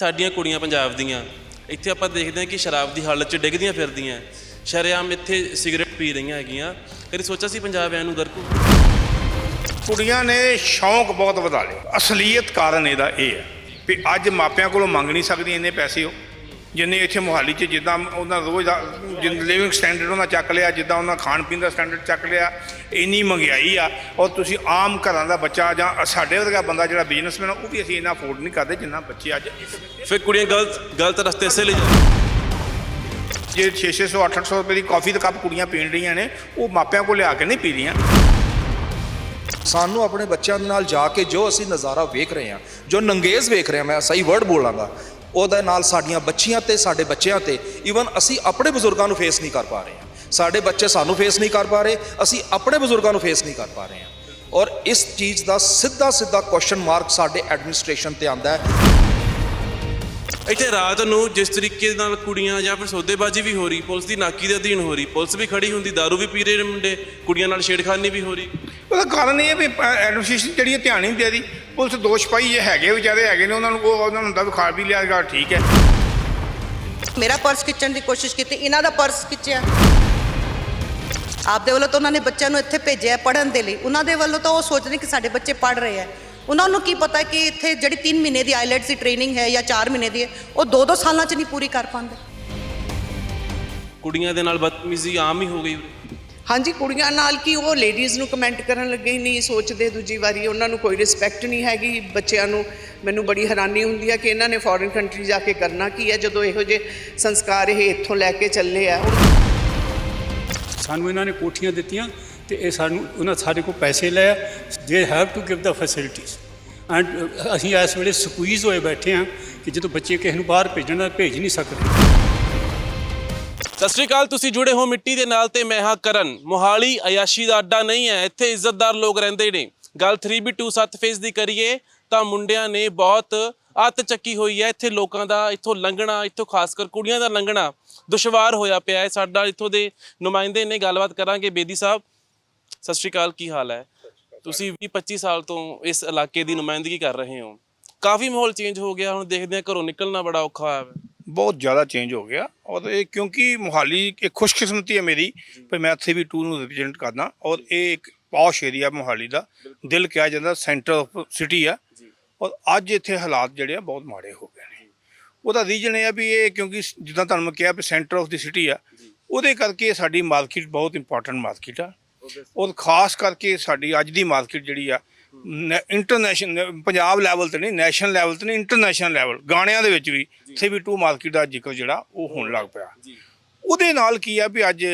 ਸਾਡੀਆਂ ਕੁੜੀਆਂ ਪੰਜਾਬ ਦੀਆਂ। ਇੱਥੇ ਆਪਾਂ ਦੇਖਦੇ ਹਾਂ ਕਿ ਸ਼ਰਾਬ ਦੀ ਹਾਲਤ 'ਚ ਡਿੱਗਦੀਆਂ ਫਿਰਦੀਆਂ। ਸ਼ਰੇਆਮ ਇੱਥੇ ਸਿਗਰਟ ਪੀ ਰਹੀਆਂ ਹੈਗੀਆਂ। ਕਦੀ ਸੋਚਿਆ ਸੀ ਪੰਜਾਬ ਐ ਨੂੰ ਗਰਕੂ? ਕੁੜੀਆਂ ਨੇ ਸ਼ੌਂਕ ਬਹੁਤ ਵਧਾ ਲਿਆ ਅਸਲੀਅਤ ਕਾਰਨ ਇਹਦਾ ਇਹ ਹੈ ਵੀ ਅੱਜ ਮਾਪਿਆਂ ਕੋਲੋਂ ਮੰਗ ਨਹੀਂ ਸਕਦੀ, ਇੰਨੇ ਪੈਸੇ ਉਹ। ਜਿੰਨੇ ਇੱਥੇ ਮੁਹਾਲੀ 'ਚ ਜਿੱਦਾਂ ਉਹਨਾਂ ਰੋਜ਼ ਦਾ ਲਿਵਿੰਗ ਸਟੈਂਡਰਡ ਉਹਨਾਂ ਚੱਕ ਲਿਆ ਜਿੱਦਾਂ ਉਹਨਾਂ ਖਾਣ ਪੀਣ ਦਾ ਸਟੈਂਡਰਡ ਚੱਕ ਲਿਆ ਇੰਨੀ ਮਹਿੰਗਾਈ ਆ ਔਰ ਤੁਸੀਂ ਆਮ ਘਰਾਂ ਦਾ ਬੱਚਾ ਜਾਂ ਸਾਡੇ ਵਰਗਾ ਬੰਦਾ ਜਿਹੜਾ ਬਿਜ਼ਨਸਮੈਨ ਉਹ ਵੀ ਅਸੀਂ ਇੰਨਾ ਅਫੋਰਡ ਨਹੀਂ ਕਰਦੇ ਜਿੰਨਾ ਬੱਚੇ ਅੱਜ ਫਿਰ ਕੁੜੀਆਂ ਗਲਤ ਗਲਤ ਰਸਤੇ ਇਸੇ ਲਈ ਜਾਂਦੀਆਂ। ਜੇ 600 800 ਰੁਪਏ ਦੀ ਕਾਫੀ ਦਾ ਕੱਪ ਕੁੜੀਆਂ ਪੀਣ ਰਹੀਆਂ ਨੇ ਉਹ ਮਾਪਿਆਂ ਕੋਲ ਲਿਆ ਕੇ ਨਹੀਂ ਪੀ ਰਹੀਆਂ। ਸਾਨੂੰ ਆਪਣੇ ਬੱਚਿਆਂ ਦੇ ਨਾਲ ਜਾ ਕੇ ਜੋ ਅਸੀਂ ਨਜ਼ਾਰਾ ਵੇਖ ਰਹੇ ਹਾਂ ਜੋ ਨੰਗੇਜ਼ ਵੇਖ ਰਹੇ ਹਾਂ ਮੈਂ ਸਹੀ ਵਰਡ ਬੋਲਾਂਗਾ ਉਹਦੇ ਨਾਲ ਸਾਡੀਆਂ ਬੱਚੀਆਂ ਤੇ ਸਾਡੇ ਬੱਚਿਆਂ ਤੇ ਈਵਨ ਅਸੀਂ ਆਪਣੇ ਬਜ਼ੁਰਗਾਂ ਨੂੰ ਫੇਸ ਨਹੀਂ ਕਰ ਪਾ ਰਹੇ ਹਾਂ। ਸਾਡੇ ਬੱਚੇ ਸਾਨੂੰ ਫੇਸ ਨਹੀਂ ਕਰ ਪਾ ਰਹੇ, ਅਸੀਂ ਆਪਣੇ ਬਜ਼ੁਰਗਾਂ ਨੂੰ ਫੇਸ ਨਹੀਂ ਕਰ ਪਾ ਰਹੇ ਹਾਂ। ਔਰ ਇਸ ਚੀਜ਼ ਦਾ ਸਿੱਧਾ ਸਿੱਧਾ ਕੁਐਸਚਨ ਮਾਰਕ ਸਾਡੇ ਐਡਮਿਨਿਸਟ੍ਰੇਸ਼ਨ ਤੇ ਆਂਦਾ ਹੈ। ਇੱਥੇ ਰਾਤ ਨੂੰ ਜਿਸ ਤਰੀਕੇ ਨਾਲ ਕੁੜੀਆਂ ਜਾਂ ਫਿਰ ਸੌਦੇਬਾਜ਼ੀ ਵੀ ਹੋ ਰਹੀ, ਪੁਲਿਸ ਦੀ ਨਾਕੀ ਦੇ ਅਧੀਨ ਹੋ ਰਹੀ, ਪੁਲਿਸ ਵੀ ਖੜੀ ਹੁੰਦੀ दारू ਵੀ ਪੀ ਰਹੇ ਮੁੰਡੇ, ਕੁੜੀਆਂ ਨਾਲ ਛੇੜਖਾਨੀ ਵੀ ਹੋ ਰਹੀ। ਉਹਦਾ ਕਾਰਨ ਇਹ ਹੈ ਵੀ ਐਡਮਿਨਿਸਟ੍ਰੇਸ਼ਨ ਜਿਹੜੀ ਹੈ ਧਿਆਨ ਹੀ ਨਹੀਂ ਦੇ ਰਹੀ ਪੁਲਿਸ ਦੋਸ਼ ਪਾਈ ਜੇ ਹੈਗੇ ਵਿਚਾਰੇ ਹੈਗੇ ਨੇ ਉਹਨਾਂ ਨੂੰ ਉਹ ਉਹਨਾਂ ਨੂੰ ਹੁੰਦਾ ਵੀ ਖਾ ਵੀ ਲਿਆ ਗਾ ਠੀਕ ਹੈ। ਮੇਰਾ ਪਰਸ ਖਿੱਚਣ ਦੀ ਕੋਸ਼ਿਸ਼ ਕੀਤੀ ਇਹਨਾਂ ਦਾ ਪਰਸ ਖਿੱਚਿਆ। ਆਪਦੇ ਵੱਲੋਂ ਤਾਂ ਉਹਨਾਂ ਨੇ ਬੱਚਿਆਂ ਨੂੰ ਇੱਥੇ ਭੇਜਿਆ ਪੜਨ ਦੇ ਲਈ। ਉਹਨਾਂ ਦੇ ਵੱਲੋਂ ਤਾਂ ਉਹ ਸੋਚਦੇ ਕਿ ਸਾਡੇ ਬੱਚੇ ਪੜ ਰਹੇ ਆ ਉਹਨਾਂ ਨੂੰ ਕੀ ਪਤਾ ਕਿ ਇੱਥੇ ਜਿਹੜੀ 3 ਮਹੀਨੇ ਦੀ ਆਈਲੈਟਸ ਦੀ ਟ੍ਰੇਨਿੰਗ ਹੈ ਜਾਂ 4 ਮਹੀਨੇ ਦੀ ਹੈ ਉਹ 2-2 ਸਾਲਾਂ 'ਚ ਨਹੀਂ ਪੂਰੀ ਕਰ ਪਾਉਂਦੇ। ਕੁੜੀਆਂ ਦੇ ਨਾਲ ਬਦਤਮੀਜ਼ੀ ਆਮ ਹੀ ਹੋ ਗਈ। ਹਾਂਜੀ, ਕੁੜੀਆਂ ਨਾਲ ਕੀ ਉਹ ਲੇਡੀਜ਼ ਨੂੰ ਕਮੈਂਟ ਕਰਨ ਲੱਗੇ ਹੀ ਨਹੀਂ, ਸੋਚਦੇ ਦੂਜੀ ਵਾਰੀ, ਉਹਨਾਂ ਨੂੰ ਕੋਈ ਰਿਸਪੈਕਟ ਨਹੀਂ ਹੈਗੀ, ਬੱਚਿਆਂ ਨੂੰ ਮੈਨੂੰ ਬੜੀ ਹੈਰਾਨੀ ਹੁੰਦੀ ਹੈ ਕਿ ਇਹਨਾਂ ਨੇ ਫੋਰਨ ਕੰਟਰੀ ਜਾ ਕੇ ਕਰਨਾ ਕੀ ਹੈ ਜਦੋਂ ਇਹੋ ਜਿਹੇ ਸੰਸਕਾਰ ਇਹ ਇੱਥੋਂ ਲੈ ਕੇ ਚੱਲੇ ਆ। ਸਾਨੂੰ ਇਹਨਾਂ ਨੇ ਕੋਠੀਆਂ ਦਿੱਤੀਆਂ ਤੇ ਇਹ ਸਾਨੂੰ, ਉਹਨਾਂ ਸਾਡੇ ਕੋਲ ਪੈਸੇ ਲਏ they have to give the facilities and ਅਸੀਂ ਇਸ ਵੇਲੇ ਸਕੂਈਜ਼ ਹੋਏ ਬੈਠੇ ਹਾਂ ਕਿ ਜਦੋਂ ਬੱਚੇ ਕਿਸੇ ਨੂੰ ਬਾਹਰ ਭੇਜਣਾ ਭੇਜ ਨਹੀਂ ਸਕਦੇ। ਸਤਿ ਸ਼੍ਰੀ ਅਕਾਲ, ਤੁਸੀਂ ਜੁੜੇ ਹੋ ਮਿੱਟੀ ਦੇ ਨਾਲ ਤੇ ਮੈਂ ਹਾਂ ਕਰਨ। ਮੋਹਾਲੀ ਅਯਾਸ਼ੀ ਦਾ ਅੱਡਾ ਨਹੀਂ ਹੈ, ਇੱਥੇ ਇੱਜ਼ਤਦਾਰ ਲੋਕ ਰਹਿੰਦੇ ਨੇ। ਗੱਲ 3B27 ਫੇਸ ਦੀ ਕਰੀਏ, ਤਾਂ ਮੁੰਡਿਆਂ ਨੇ ਬਹੁਤ ਅੱਤ ਚੱਕੀ ਹੋਈ ਹੈ। ਇੱਥੇ ਲੋਕਾਂ ਦਾ ਇੱਥੋਂ ਲੰਘਣਾ, ਇੱਥੋਂ ਖਾਸ ਕਰ ਕੁੜੀਆਂ ਦਾ ਲੰਘਣਾ ਦੁਸ਼ਵਾਰ ਹੋਇਆ ਪਿਆ ਹੈ। ਸਾਡਾ ਇੱਥੋਂ ਦੇ ਨੁਮਾਇੰਦੇ ਨੇ ਗੱਲਬਾਤ ਕਰਾਂਗੇ। ਬੇਦੀ ਸਾਹਿਬ, ਸਤਿ ਸ਼੍ਰੀ ਅਕਾਲ, ਕੀ ਹਾਲ ਹੈ? ਤੁਸੀਂ 20 25 ਸਾਲ ਤੋਂ ਇਸ ਇਲਾਕੇ ਦੀ ਨੁਮਾਇੰਦਗੀ ਕਰ ਰਹੇ ਹੋ। ਕਾਫੀ ਮਾਹੌਲ ਚੇਂਜ ਹੋ ਗਿਆ, ਹੁਣ ਦੇਖਦੇ ਹਾਂ ਘਰੋਂ ਨਿਕਲਣਾ ਬੜਾ ਔਖਾ ਹੋਇਆ ਹੈ। ਬਹੁਤ ਜ਼ਿਆਦਾ ਚੇਂਜ ਹੋ ਗਿਆ ਔਰ ਇਹ ਕਿਉਂਕਿ ਮੁਹਾਲੀ ਇੱਕ ਖੁਸ਼ਕਿਸਮਤੀ ਹੈ ਮੇਰੀ ਵੀ ਮੈਂ ਇੱਥੇ ਵੀ ਟੂ ਨੂੰ ਰਿਪਰੈਜ਼ੈਂਟ ਕਰਦਾ ਔਰ ਇਹ ਇੱਕ ਪੌਸ਼ ਏਰੀਆ ਮੁਹਾਲੀ ਦਾ। ਦਿਲ ਕਿਹਾ ਜਾਂਦਾ ਸੈਂਟਰ ਆਫ ਸਿਟੀ ਆ। ਔਰ ਅੱਜ ਇੱਥੇ ਹਾਲਾਤ ਜਿਹੜੇ ਆ ਬਹੁਤ ਮਾੜੇ ਹੋ ਗਏ ਨੇ। ਉਹਦਾ ਰੀਜਨ ਇਹ ਆ ਵੀ ਇਹ ਕਿਉਂਕਿ ਜਿੱਦਾਂ ਤੁਹਾਨੂੰ ਮੈਂ ਕਿਹਾ ਵੀ ਸੈਂਟਰ ਆਫ ਦੀ ਸਿਟੀ ਆ ਉਹਦੇ ਕਰਕੇ ਸਾਡੀ ਮਾਰਕੀਟ ਬਹੁਤ ਇੰਪੋਰਟੈਂਟ ਮਾਰਕੀਟ ਆ। ਔਰ ਖਾਸ ਕਰਕੇ ਸਾਡੀ ਅੱਜ ਦੀ ਮਾਰਕੀਟ ਜਿਹੜੀ ਆ ਇੰਟਰਨੈਸ਼ਨਲ ਪੰਜਾਬ ਲੈਵਲ ਤੇ ਨਹੀਂ ਨੈਸ਼ਨਲ ਲੈਵਲ ਤੇ ਨਹੀਂ ਇੰਟਰਨੈਸ਼ਨਲ ਲੈਵਲ ਗਾਣਿਆਂ ਦੇ ਵਿੱਚ ਵੀ 3v2 ਮਾਰਕੀਟ ਦਾ ਜ਼ਿਕਰ ਜਿਹੜਾ ਉਹ ਹੋਣ ਲੱਗ ਪਿਆ। ਉਹਦੇ ਨਾਲ ਕੀ ਆ ਵੀ ਅੱਜ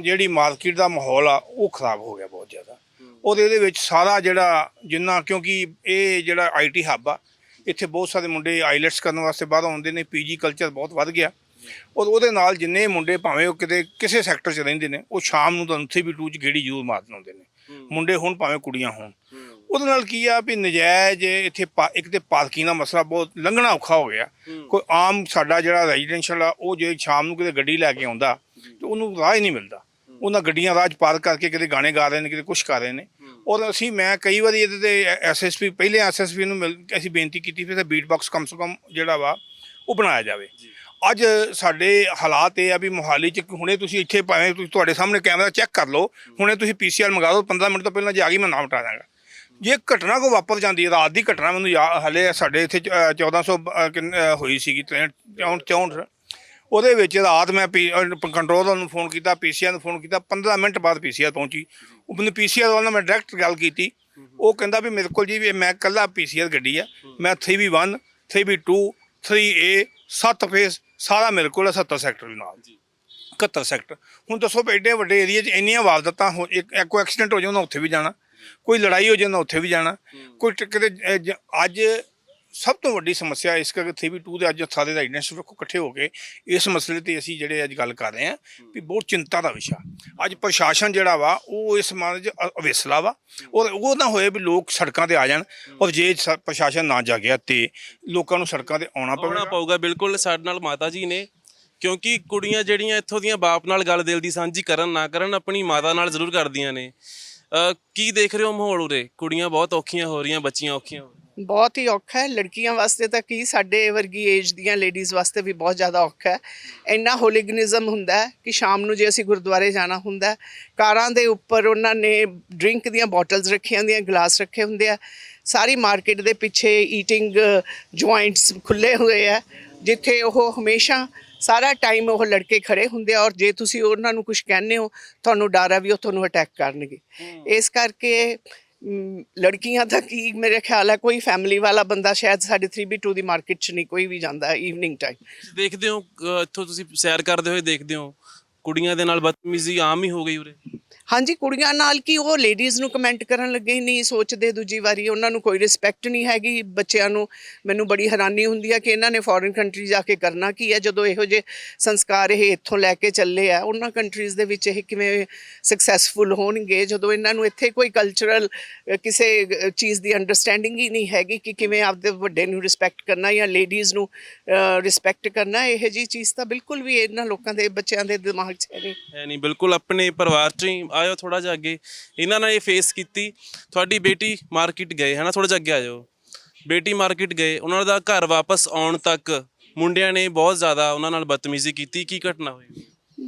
ਜਿਹੜੀ ਮਾਰਕੀਟ ਦਾ ਮਾਹੌਲ ਆ ਉਹ ਖਰਾਬ ਹੋ ਗਿਆ ਬਹੁਤ ਜ਼ਿਆਦਾ। ਔਰ ਇਹਦੇ ਵਿੱਚ ਸਾਰਾ ਜਿਹੜਾ ਜਿੰਨਾ ਕਿਉਂਕਿ ਇਹ ਜਿਹੜਾ ਆਈਟੀ ਹੱਬ ਆ ਇੱਥੇ ਬਹੁਤ ਸਾਰੇ ਮੁੰਡੇ ਆਈਲੈਟਸ ਕਰਨ ਵਾਸਤੇ ਬਾਹਰੋਂ ਆਉਂਦੇ ਨੇ ਪੀਜੀ ਕਲਚਰ ਬਹੁਤ ਵੱਧ ਗਿਆ। ਔਰ ਉਹਦੇ ਨਾਲ ਜਿੰਨੇ ਮੁੰਡੇ ਭਾਵੇਂ ਉਹ ਕਿਤੇ ਕਿਸੇ ਸੈਕਟਰ 'ਚ ਰਹਿੰਦੇ ਨੇ ਉਹ ਸ਼ਾਮ ਨੂੰ ਤੁਹਾਨੂੰ 3v2 'ਚ ਗੇੜੀ ਜ਼ਰੂਰ ਮਾਰਨ ਆਉਂਦੇ ਨੇ। ਮੁੰਡੇ ਹੋਣ ਭਾਵੇਂ ਕੁੜੀਆਂ ਹੋਣ। ਉਹਦੇ ਨਾਲ ਕੀ ਆ ਵੀ ਨਜਾਇਜ਼ ਇੱਥੇ ਇੱਕ ਤੇ ਪਾਰਕਿੰਗ ਦਾ ਮਸਲਾ ਬਹੁਤ ਲੰਘਣਾ ਔਖਾ ਹੋ ਗਿਆ। ਕੋਈ ਆਮ ਸਾਡਾ ਜਿਹੜਾ ਰੈਜ਼ੀਡੈਂਸ਼ੀਅਲ ਆ ਉਹ ਜੇ ਸ਼ਾਮ ਨੂੰ ਕਿਤੇ ਗੱਡੀ ਲੈ ਕੇ ਆਉਂਦਾ ਤੇ ਉਹਨੂੰ ਰਾਹ ਹੀ ਨਹੀਂ ਮਿਲਦਾ। ਉਹਨਾਂ ਗੱਡੀਆਂ 'ਚ ਪਾਰਕ ਕਰਕੇ ਕਿਤੇ ਗਾਣੇ ਗਾ ਰਹੇ ਨੇ ਕਿਤੇ ਕੁਝ ਕਰ ਰਹੇ ਨੇ। ਔਰ ਅਸੀਂ ਮੈਂ ਕਈ ਵਾਰੀ ਇਹਦੇ ਤੇ ਐਸਐਸਪੀ ਪਹਿਲੇ ਐਸਐਸਪੀ ਨੂੰ ਮਿਲ ਅਸੀਂ ਬੇਨਤੀ ਕੀਤੀ ਫਿਰ ਬੀਟ ਬਾਕਸ ਕਮ ਸੇ ਕਮ ਜਿਹੜਾ ਵਾ ਉਹ ਬਣਾਇਆ ਜਾਵੇ। ਅੱਜ ਸਾਡੇ ਹਾਲਾਤ ਇਹ ਆ ਵੀ ਮੋਹਾਲੀ ਚ ਹੁਣੇ ਤੁਸੀਂ ਇੱਥੇ ਭਾਵੇਂ ਤੁਸੀਂ ਤੁਹਾਡੇ ਸਾਹਮਣੇ ਕੈਮਰਾ ਚੈੱਕ ਕਰ ਲਓ ਹੁਣੇ ਤੁਸੀਂ ਪੀਸੀਆਰ ਮੰਗਾ ਦਿਓ 15 ਮਿੰਟ ਤੋਂ ਪਹਿਲਾਂ ਜਾ ਕੇ ਮੈਂ ਨਾਮ ਹਟਾ ਦਾਂਗਾ। ਜੇ ਘਟਨਾ ਕੋ ਵਾਪਰ ਜਾਂਦੀ ਹੈ ਰਾਤ ਦੀ ਘਟਨਾ ਮੈਨੂੰ ਯਾ- ਹਲੇ ਸਾਡੇ ਇੱਥੇ ਚ- ਅ, 1400 ਅ, ਹੋਈ ਸੀਗੀ 63 64 ਉਹਦੇ ਵਿੱਚ ਰਾਤ ਮੈਂ ਕੰਟਰੋਲ ਨੂੰ ਫੋਨ ਕੀਤਾ ਪੀਸੀਆਰ ਨੂੰ ਫੋਨ ਕੀਤਾ 15 ਮਿੰਟ ਬਾਅਦ ਪੀਸੀਆਰ ਪਹੁੰਚੀ। ਉਹ ਮੈਨੂੰ ਪੀਸੀਆਰ ਵਾਲਾ ਨਾਲ ਮੈਂ ਡਾਇਰੈਕਟ ਗੱਲ ਕੀਤੀ। ਉਹ ਕਹਿੰਦਾ ਵੀ ਮੇਰੇ ਕੋਲ ਜੀ ਵੀ ਮੈਂ ਕੱਲਾ ਪੀਸੀਆਰ ਗੱਡੀ ਆ। ਮੈਂ 3v1 3v2 3a 7 ਫੇਸ ਸਾਰਾ ਮੇਰੇ ਕੋਲ ਹੈ 70 ਸੈਕਟਰ ਦੇ ਨਾਲ। 71 ਸੈਕਟਰ ਹੁਣ ਦੱਸੋ ਵੀ ਐਡੇ ਵੱਡੇ ਏਰੀਆ 'ਚ ਇੰਨੀਆਂ ਵਾਰਦਾਤਾਂ ਹੋ ਇੱਕ ਐਕਸੀਡੈਂਟ ਹੋ ਜਾਣਾ ਉੱਥੇ ਵੀ ਜਾਣਾ। ਕੋਈ ਲੜਾਈ ਹੋ ਜਾਣਾ ਉੱਥੇ ਵੀ ਜਾਣਾ। ਕੋਈ ਕਿਤੇ ਅੱਜ ਸਭ ਤੋਂ ਵੱਡੀ ਸਮੱਸਿਆ ਇਸ ਕਰਕੇ 3v2 ਦੇ ਅੱਜ ਸਾਰੇ ਰਾਈਡੈਂਸ ਵੇਖੋ ਇਕੱਠੇ ਹੋ ਕੇ ਇਸ ਮਸਲੇ ਤੇ ਅਸੀਂ ਜਿਹੜੇ ਅੱਜ ਗੱਲ ਕਰ ਰਹੇ ਹਾਂ ਵੀ ਬਹੁਤ ਚਿੰਤਾ ਦਾ ਵਿਸ਼ਾ। ਅੱਜ ਪ੍ਰਸ਼ਾਸਨ ਜਿਹੜਾ ਵਾ ਉਹ ਇਸ ਮਾਮਲੇ 'ਚ ਅਵੇਸਲਾ ਵਾ। ਔਰ ਉਹ ਨਾ ਹੋਏ ਵੀ ਲੋਕ ਸੜਕਾਂ ਤੇ ਆ ਜਾਣ ਔਰ ਜੇ ਪ੍ਰਸ਼ਾਸਨ ਨਾ ਜਾਗਿਆ ਤੇ ਲੋਕਾਂ ਨੂੰ ਸੜਕਾਂ ਤੇ ਆਉਣਾ ਆਉਣਾ ਪਵੇਗਾ। ਪਊਗਾ ਬਿਲਕੁਲ ਸਾਡੇ ਨਾਲ ਮਾਤਾ ਜੀ ਨੇ। ਕਿਉਂਕਿ ਕੁੜੀਆਂ ਜਿਹੜੀਆਂ ਇੱਥੋਂ ਦੀਆਂ ਬਾਪ ਨਾਲ ਗੱਲ ਦਿਲ ਦੀ ਸਾਂਝੀ ਕਰਨ ਨਾ ਕਰਨ ਆਪਣੀ ਮਾਤਾ ਨਾਲ ਜ਼ਰੂਰ ਕਰਦੀਆਂ ਨੇ। ਅਹ ਕੀ ਦੇਖ ਰਹੇ ਹੋ ਮਾਹੌਲ ਉਰੇ? ਕੁੜੀਆਂ ਬਹੁਤ ਔਖੀਆਂ ਹੋ ਰਹੀਆਂ ਬੱਚੀਆਂ ਔਖੀਆਂ ਹੋ ਰਹੀਆਂ। ਬਹੁਤ ਹੀ ਔਖਾ ਹੈ। ਲੜਕੀਆਂ ਵਾਸਤੇ ਤਾਂ ਕੀ ਸਾਡੇ ਵਰਗੀ ਏਜ ਦੀਆਂ ਲੇਡੀਜ਼ ਵਾਸਤੇ ਵੀ ਬਹੁਤ ਜ਼ਿਆਦਾ ਔਖਾ ਹੈ। ਇੰਨਾ ਹੋਲੀਗਨਿਜ਼ਮ ਹੁੰਦਾ ਹੈ ਕਿ ਸ਼ਾਮ ਨੂੰ ਜੇ ਅਸੀਂ ਗੁਰਦੁਆਰੇ ਜਾਣਾ ਹੁੰਦਾ ਹੈ, ਕਾਰਾਂ ਦੇ ਉੱਪਰ ਉਹਨਾਂ ਨੇ ਡਰਿੰਕ ਦੀਆਂ ਬੋਟਲਸ ਰੱਖੀਆਂ ਹੁੰਦੀਆਂ ਗਲਾਸ ਰੱਖੇ ਹੁੰਦੇ ਆ। ਸਾਰੀ ਮਾਰਕੀਟ ਦੇ ਪਿੱਛੇ ਈਟਿੰਗ ਜੁਆਇੰਟਸ ਖੁੱਲੇ ਹੋਏ ਆ ਜਿੱਥੇ ਉਹ ਹਮੇਸ਼ਾ ਸਾਰਾ ਟਾਈਮ ਉਹ ਲੜਕੇ ਖੜੇ ਹੁੰਦੇ ਆ ਔਰ ਜੇ ਤੁਸੀਂ ਉਹਨਾਂ ਨੂੰ ਕੁਝ ਕਹਿੰਦੇ ਹੋ ਤੁਹਾਨੂੰ ਡਰ ਆ ਵੀ ਉਹ ਤੁਹਾਨੂੰ ਅਟੈਕ ਕਰਨਗੇ। ਇਸ ਕਰਕੇ ਲੜਕੀਆਂ ਦਾ ਕੀ ਮੇਰੇ ਖਿਆਲ ਹੈ ਕੋਈ ਫੈਮਿਲੀ ਵਾਲਾ ਬੰਦਾ ਸ਼ਾਇਦ ਸਾਡੇ 3B2 ਦੀ ਮਾਰਕੀਟ 'ਚ ਨਹੀਂ ਕੋਈ ਵੀ ਜਾਂਦਾ ਈਵਨਿੰਗ ਟਾਈਮ ਦੇਖਦੇ ਹੋ ਇੱਥੋਂ ਤੁਸੀਂ ਸੈਰ ਕਰਦੇ ਹੋਏ ਦੇਖਦੇ ਹੋ ਕੁੜੀਆਂ ਦੇ ਨਾਲ ਬਦਤਮੀਜ਼ੀ ਆਮ ਹੀ ਹੋ ਗਈ ਉਰੇ। ਹਾਂਜੀ, ਕੁੜੀਆਂ ਨਾਲ ਕੀ ਉਹ ਲੇਡੀਜ਼ ਨੂੰ ਕਮੈਂਟ ਕਰਨ ਲੱਗੇ ਹੀ ਨਹੀਂ, ਸੋਚਦੇ ਦੂਜੀ ਵਾਰੀ, ਉਹਨਾਂ ਨੂੰ ਕੋਈ ਰਿਸਪੈਕਟ ਨਹੀਂ ਹੈਗੀ, ਬੱਚਿਆਂ ਨੂੰ ਮੈਨੂੰ ਬੜੀ ਹੈਰਾਨੀ ਹੁੰਦੀ ਹੈ ਕਿ ਇਹਨਾਂ ਨੇ ਫੋਰਨ ਕੰਟਰੀ ਜਾ ਕੇ ਕਰਨਾ ਕੀ ਹੈ ਜਦੋਂ ਇਹੋ ਜਿਹੇ ਸੰਸਕਾਰ ਇਹ ਇੱਥੋਂ ਲੈ ਕੇ ਚੱਲੇ ਆ, ਉਹਨਾਂ ਕੰਟਰੀਜ਼ ਦੇ ਵਿੱਚ ਇਹ ਕਿਵੇਂ ਸਕਸੈਸਫੁਲ ਹੋਣਗੇ, ਜਦੋਂ ਇਹਨਾਂ ਨੂੰ ਇੱਥੇ ਕੋਈ ਕਲਚਰਲ ਕਿਸੇ ਚੀਜ਼ ਦੀ ਅੰਡਰਸਟੈਂਡਿੰਗ ਹੀ ਨਹੀਂ ਹੈਗੀ ਕਿ ਕਿਵੇਂ ਆਪਦੇ ਵੱਡੇ ਨੂੰ ਰਿਸਪੈਕਟ ਕਰਨਾ ਜਾਂ ਲੇਡੀਜ਼ ਨੂੰ ਰਿਸਪੈਕਟ ਕਰਨਾ, ਇਹ ਜੀ ਚੀਜ਼ ਤਾਂ ਬਿਲਕੁਲ ਵੀ ਇਹਨਾਂ ਲੋਕਾਂ ਦੇ, ਬੱਚਿਆਂ ਦੇ ਦਿਮਾਗ 'ਚ ਹੈ ਹੈ ਨਹੀਂ, ਬਿਲਕੁਲ ਆਪਣੇ ਪਰਿਵਾਰ ਚ ਹੀ ਆਇਓ ਥੋੜਾ ਜਿਹਾ ਅੱਗੇ। ਇਹਨਾਂ ਨੇ ਇਹ ਫੇਸ ਕੀਤੀ। ਤੁਹਾਡੀ ਬੇਟੀ ਮਾਰਕੀਟ ਗਏ ਹਨਾ? ਥੋੜਾ ਜਿਹਾ ਅੱਗੇ ਆਜੋ ਬੇਟੀ ਮਾਰਕੀਟ ਗਏ। ਉਹਨਾਂ ਦਾ ਘਰ ਵਾਪਸ ਆਉਣ ਤੱਕ ਮੁੰਡਿਆਂ ਨੇ ਬਹੁਤ ਜ਼ਿਆਦਾ ਉਹਨਾਂ ਨਾਲ ਬਦਤਮੀਜ਼ੀ ਕੀਤੀ। ਕੀ ਘਟਨਾ ਹੋਈ?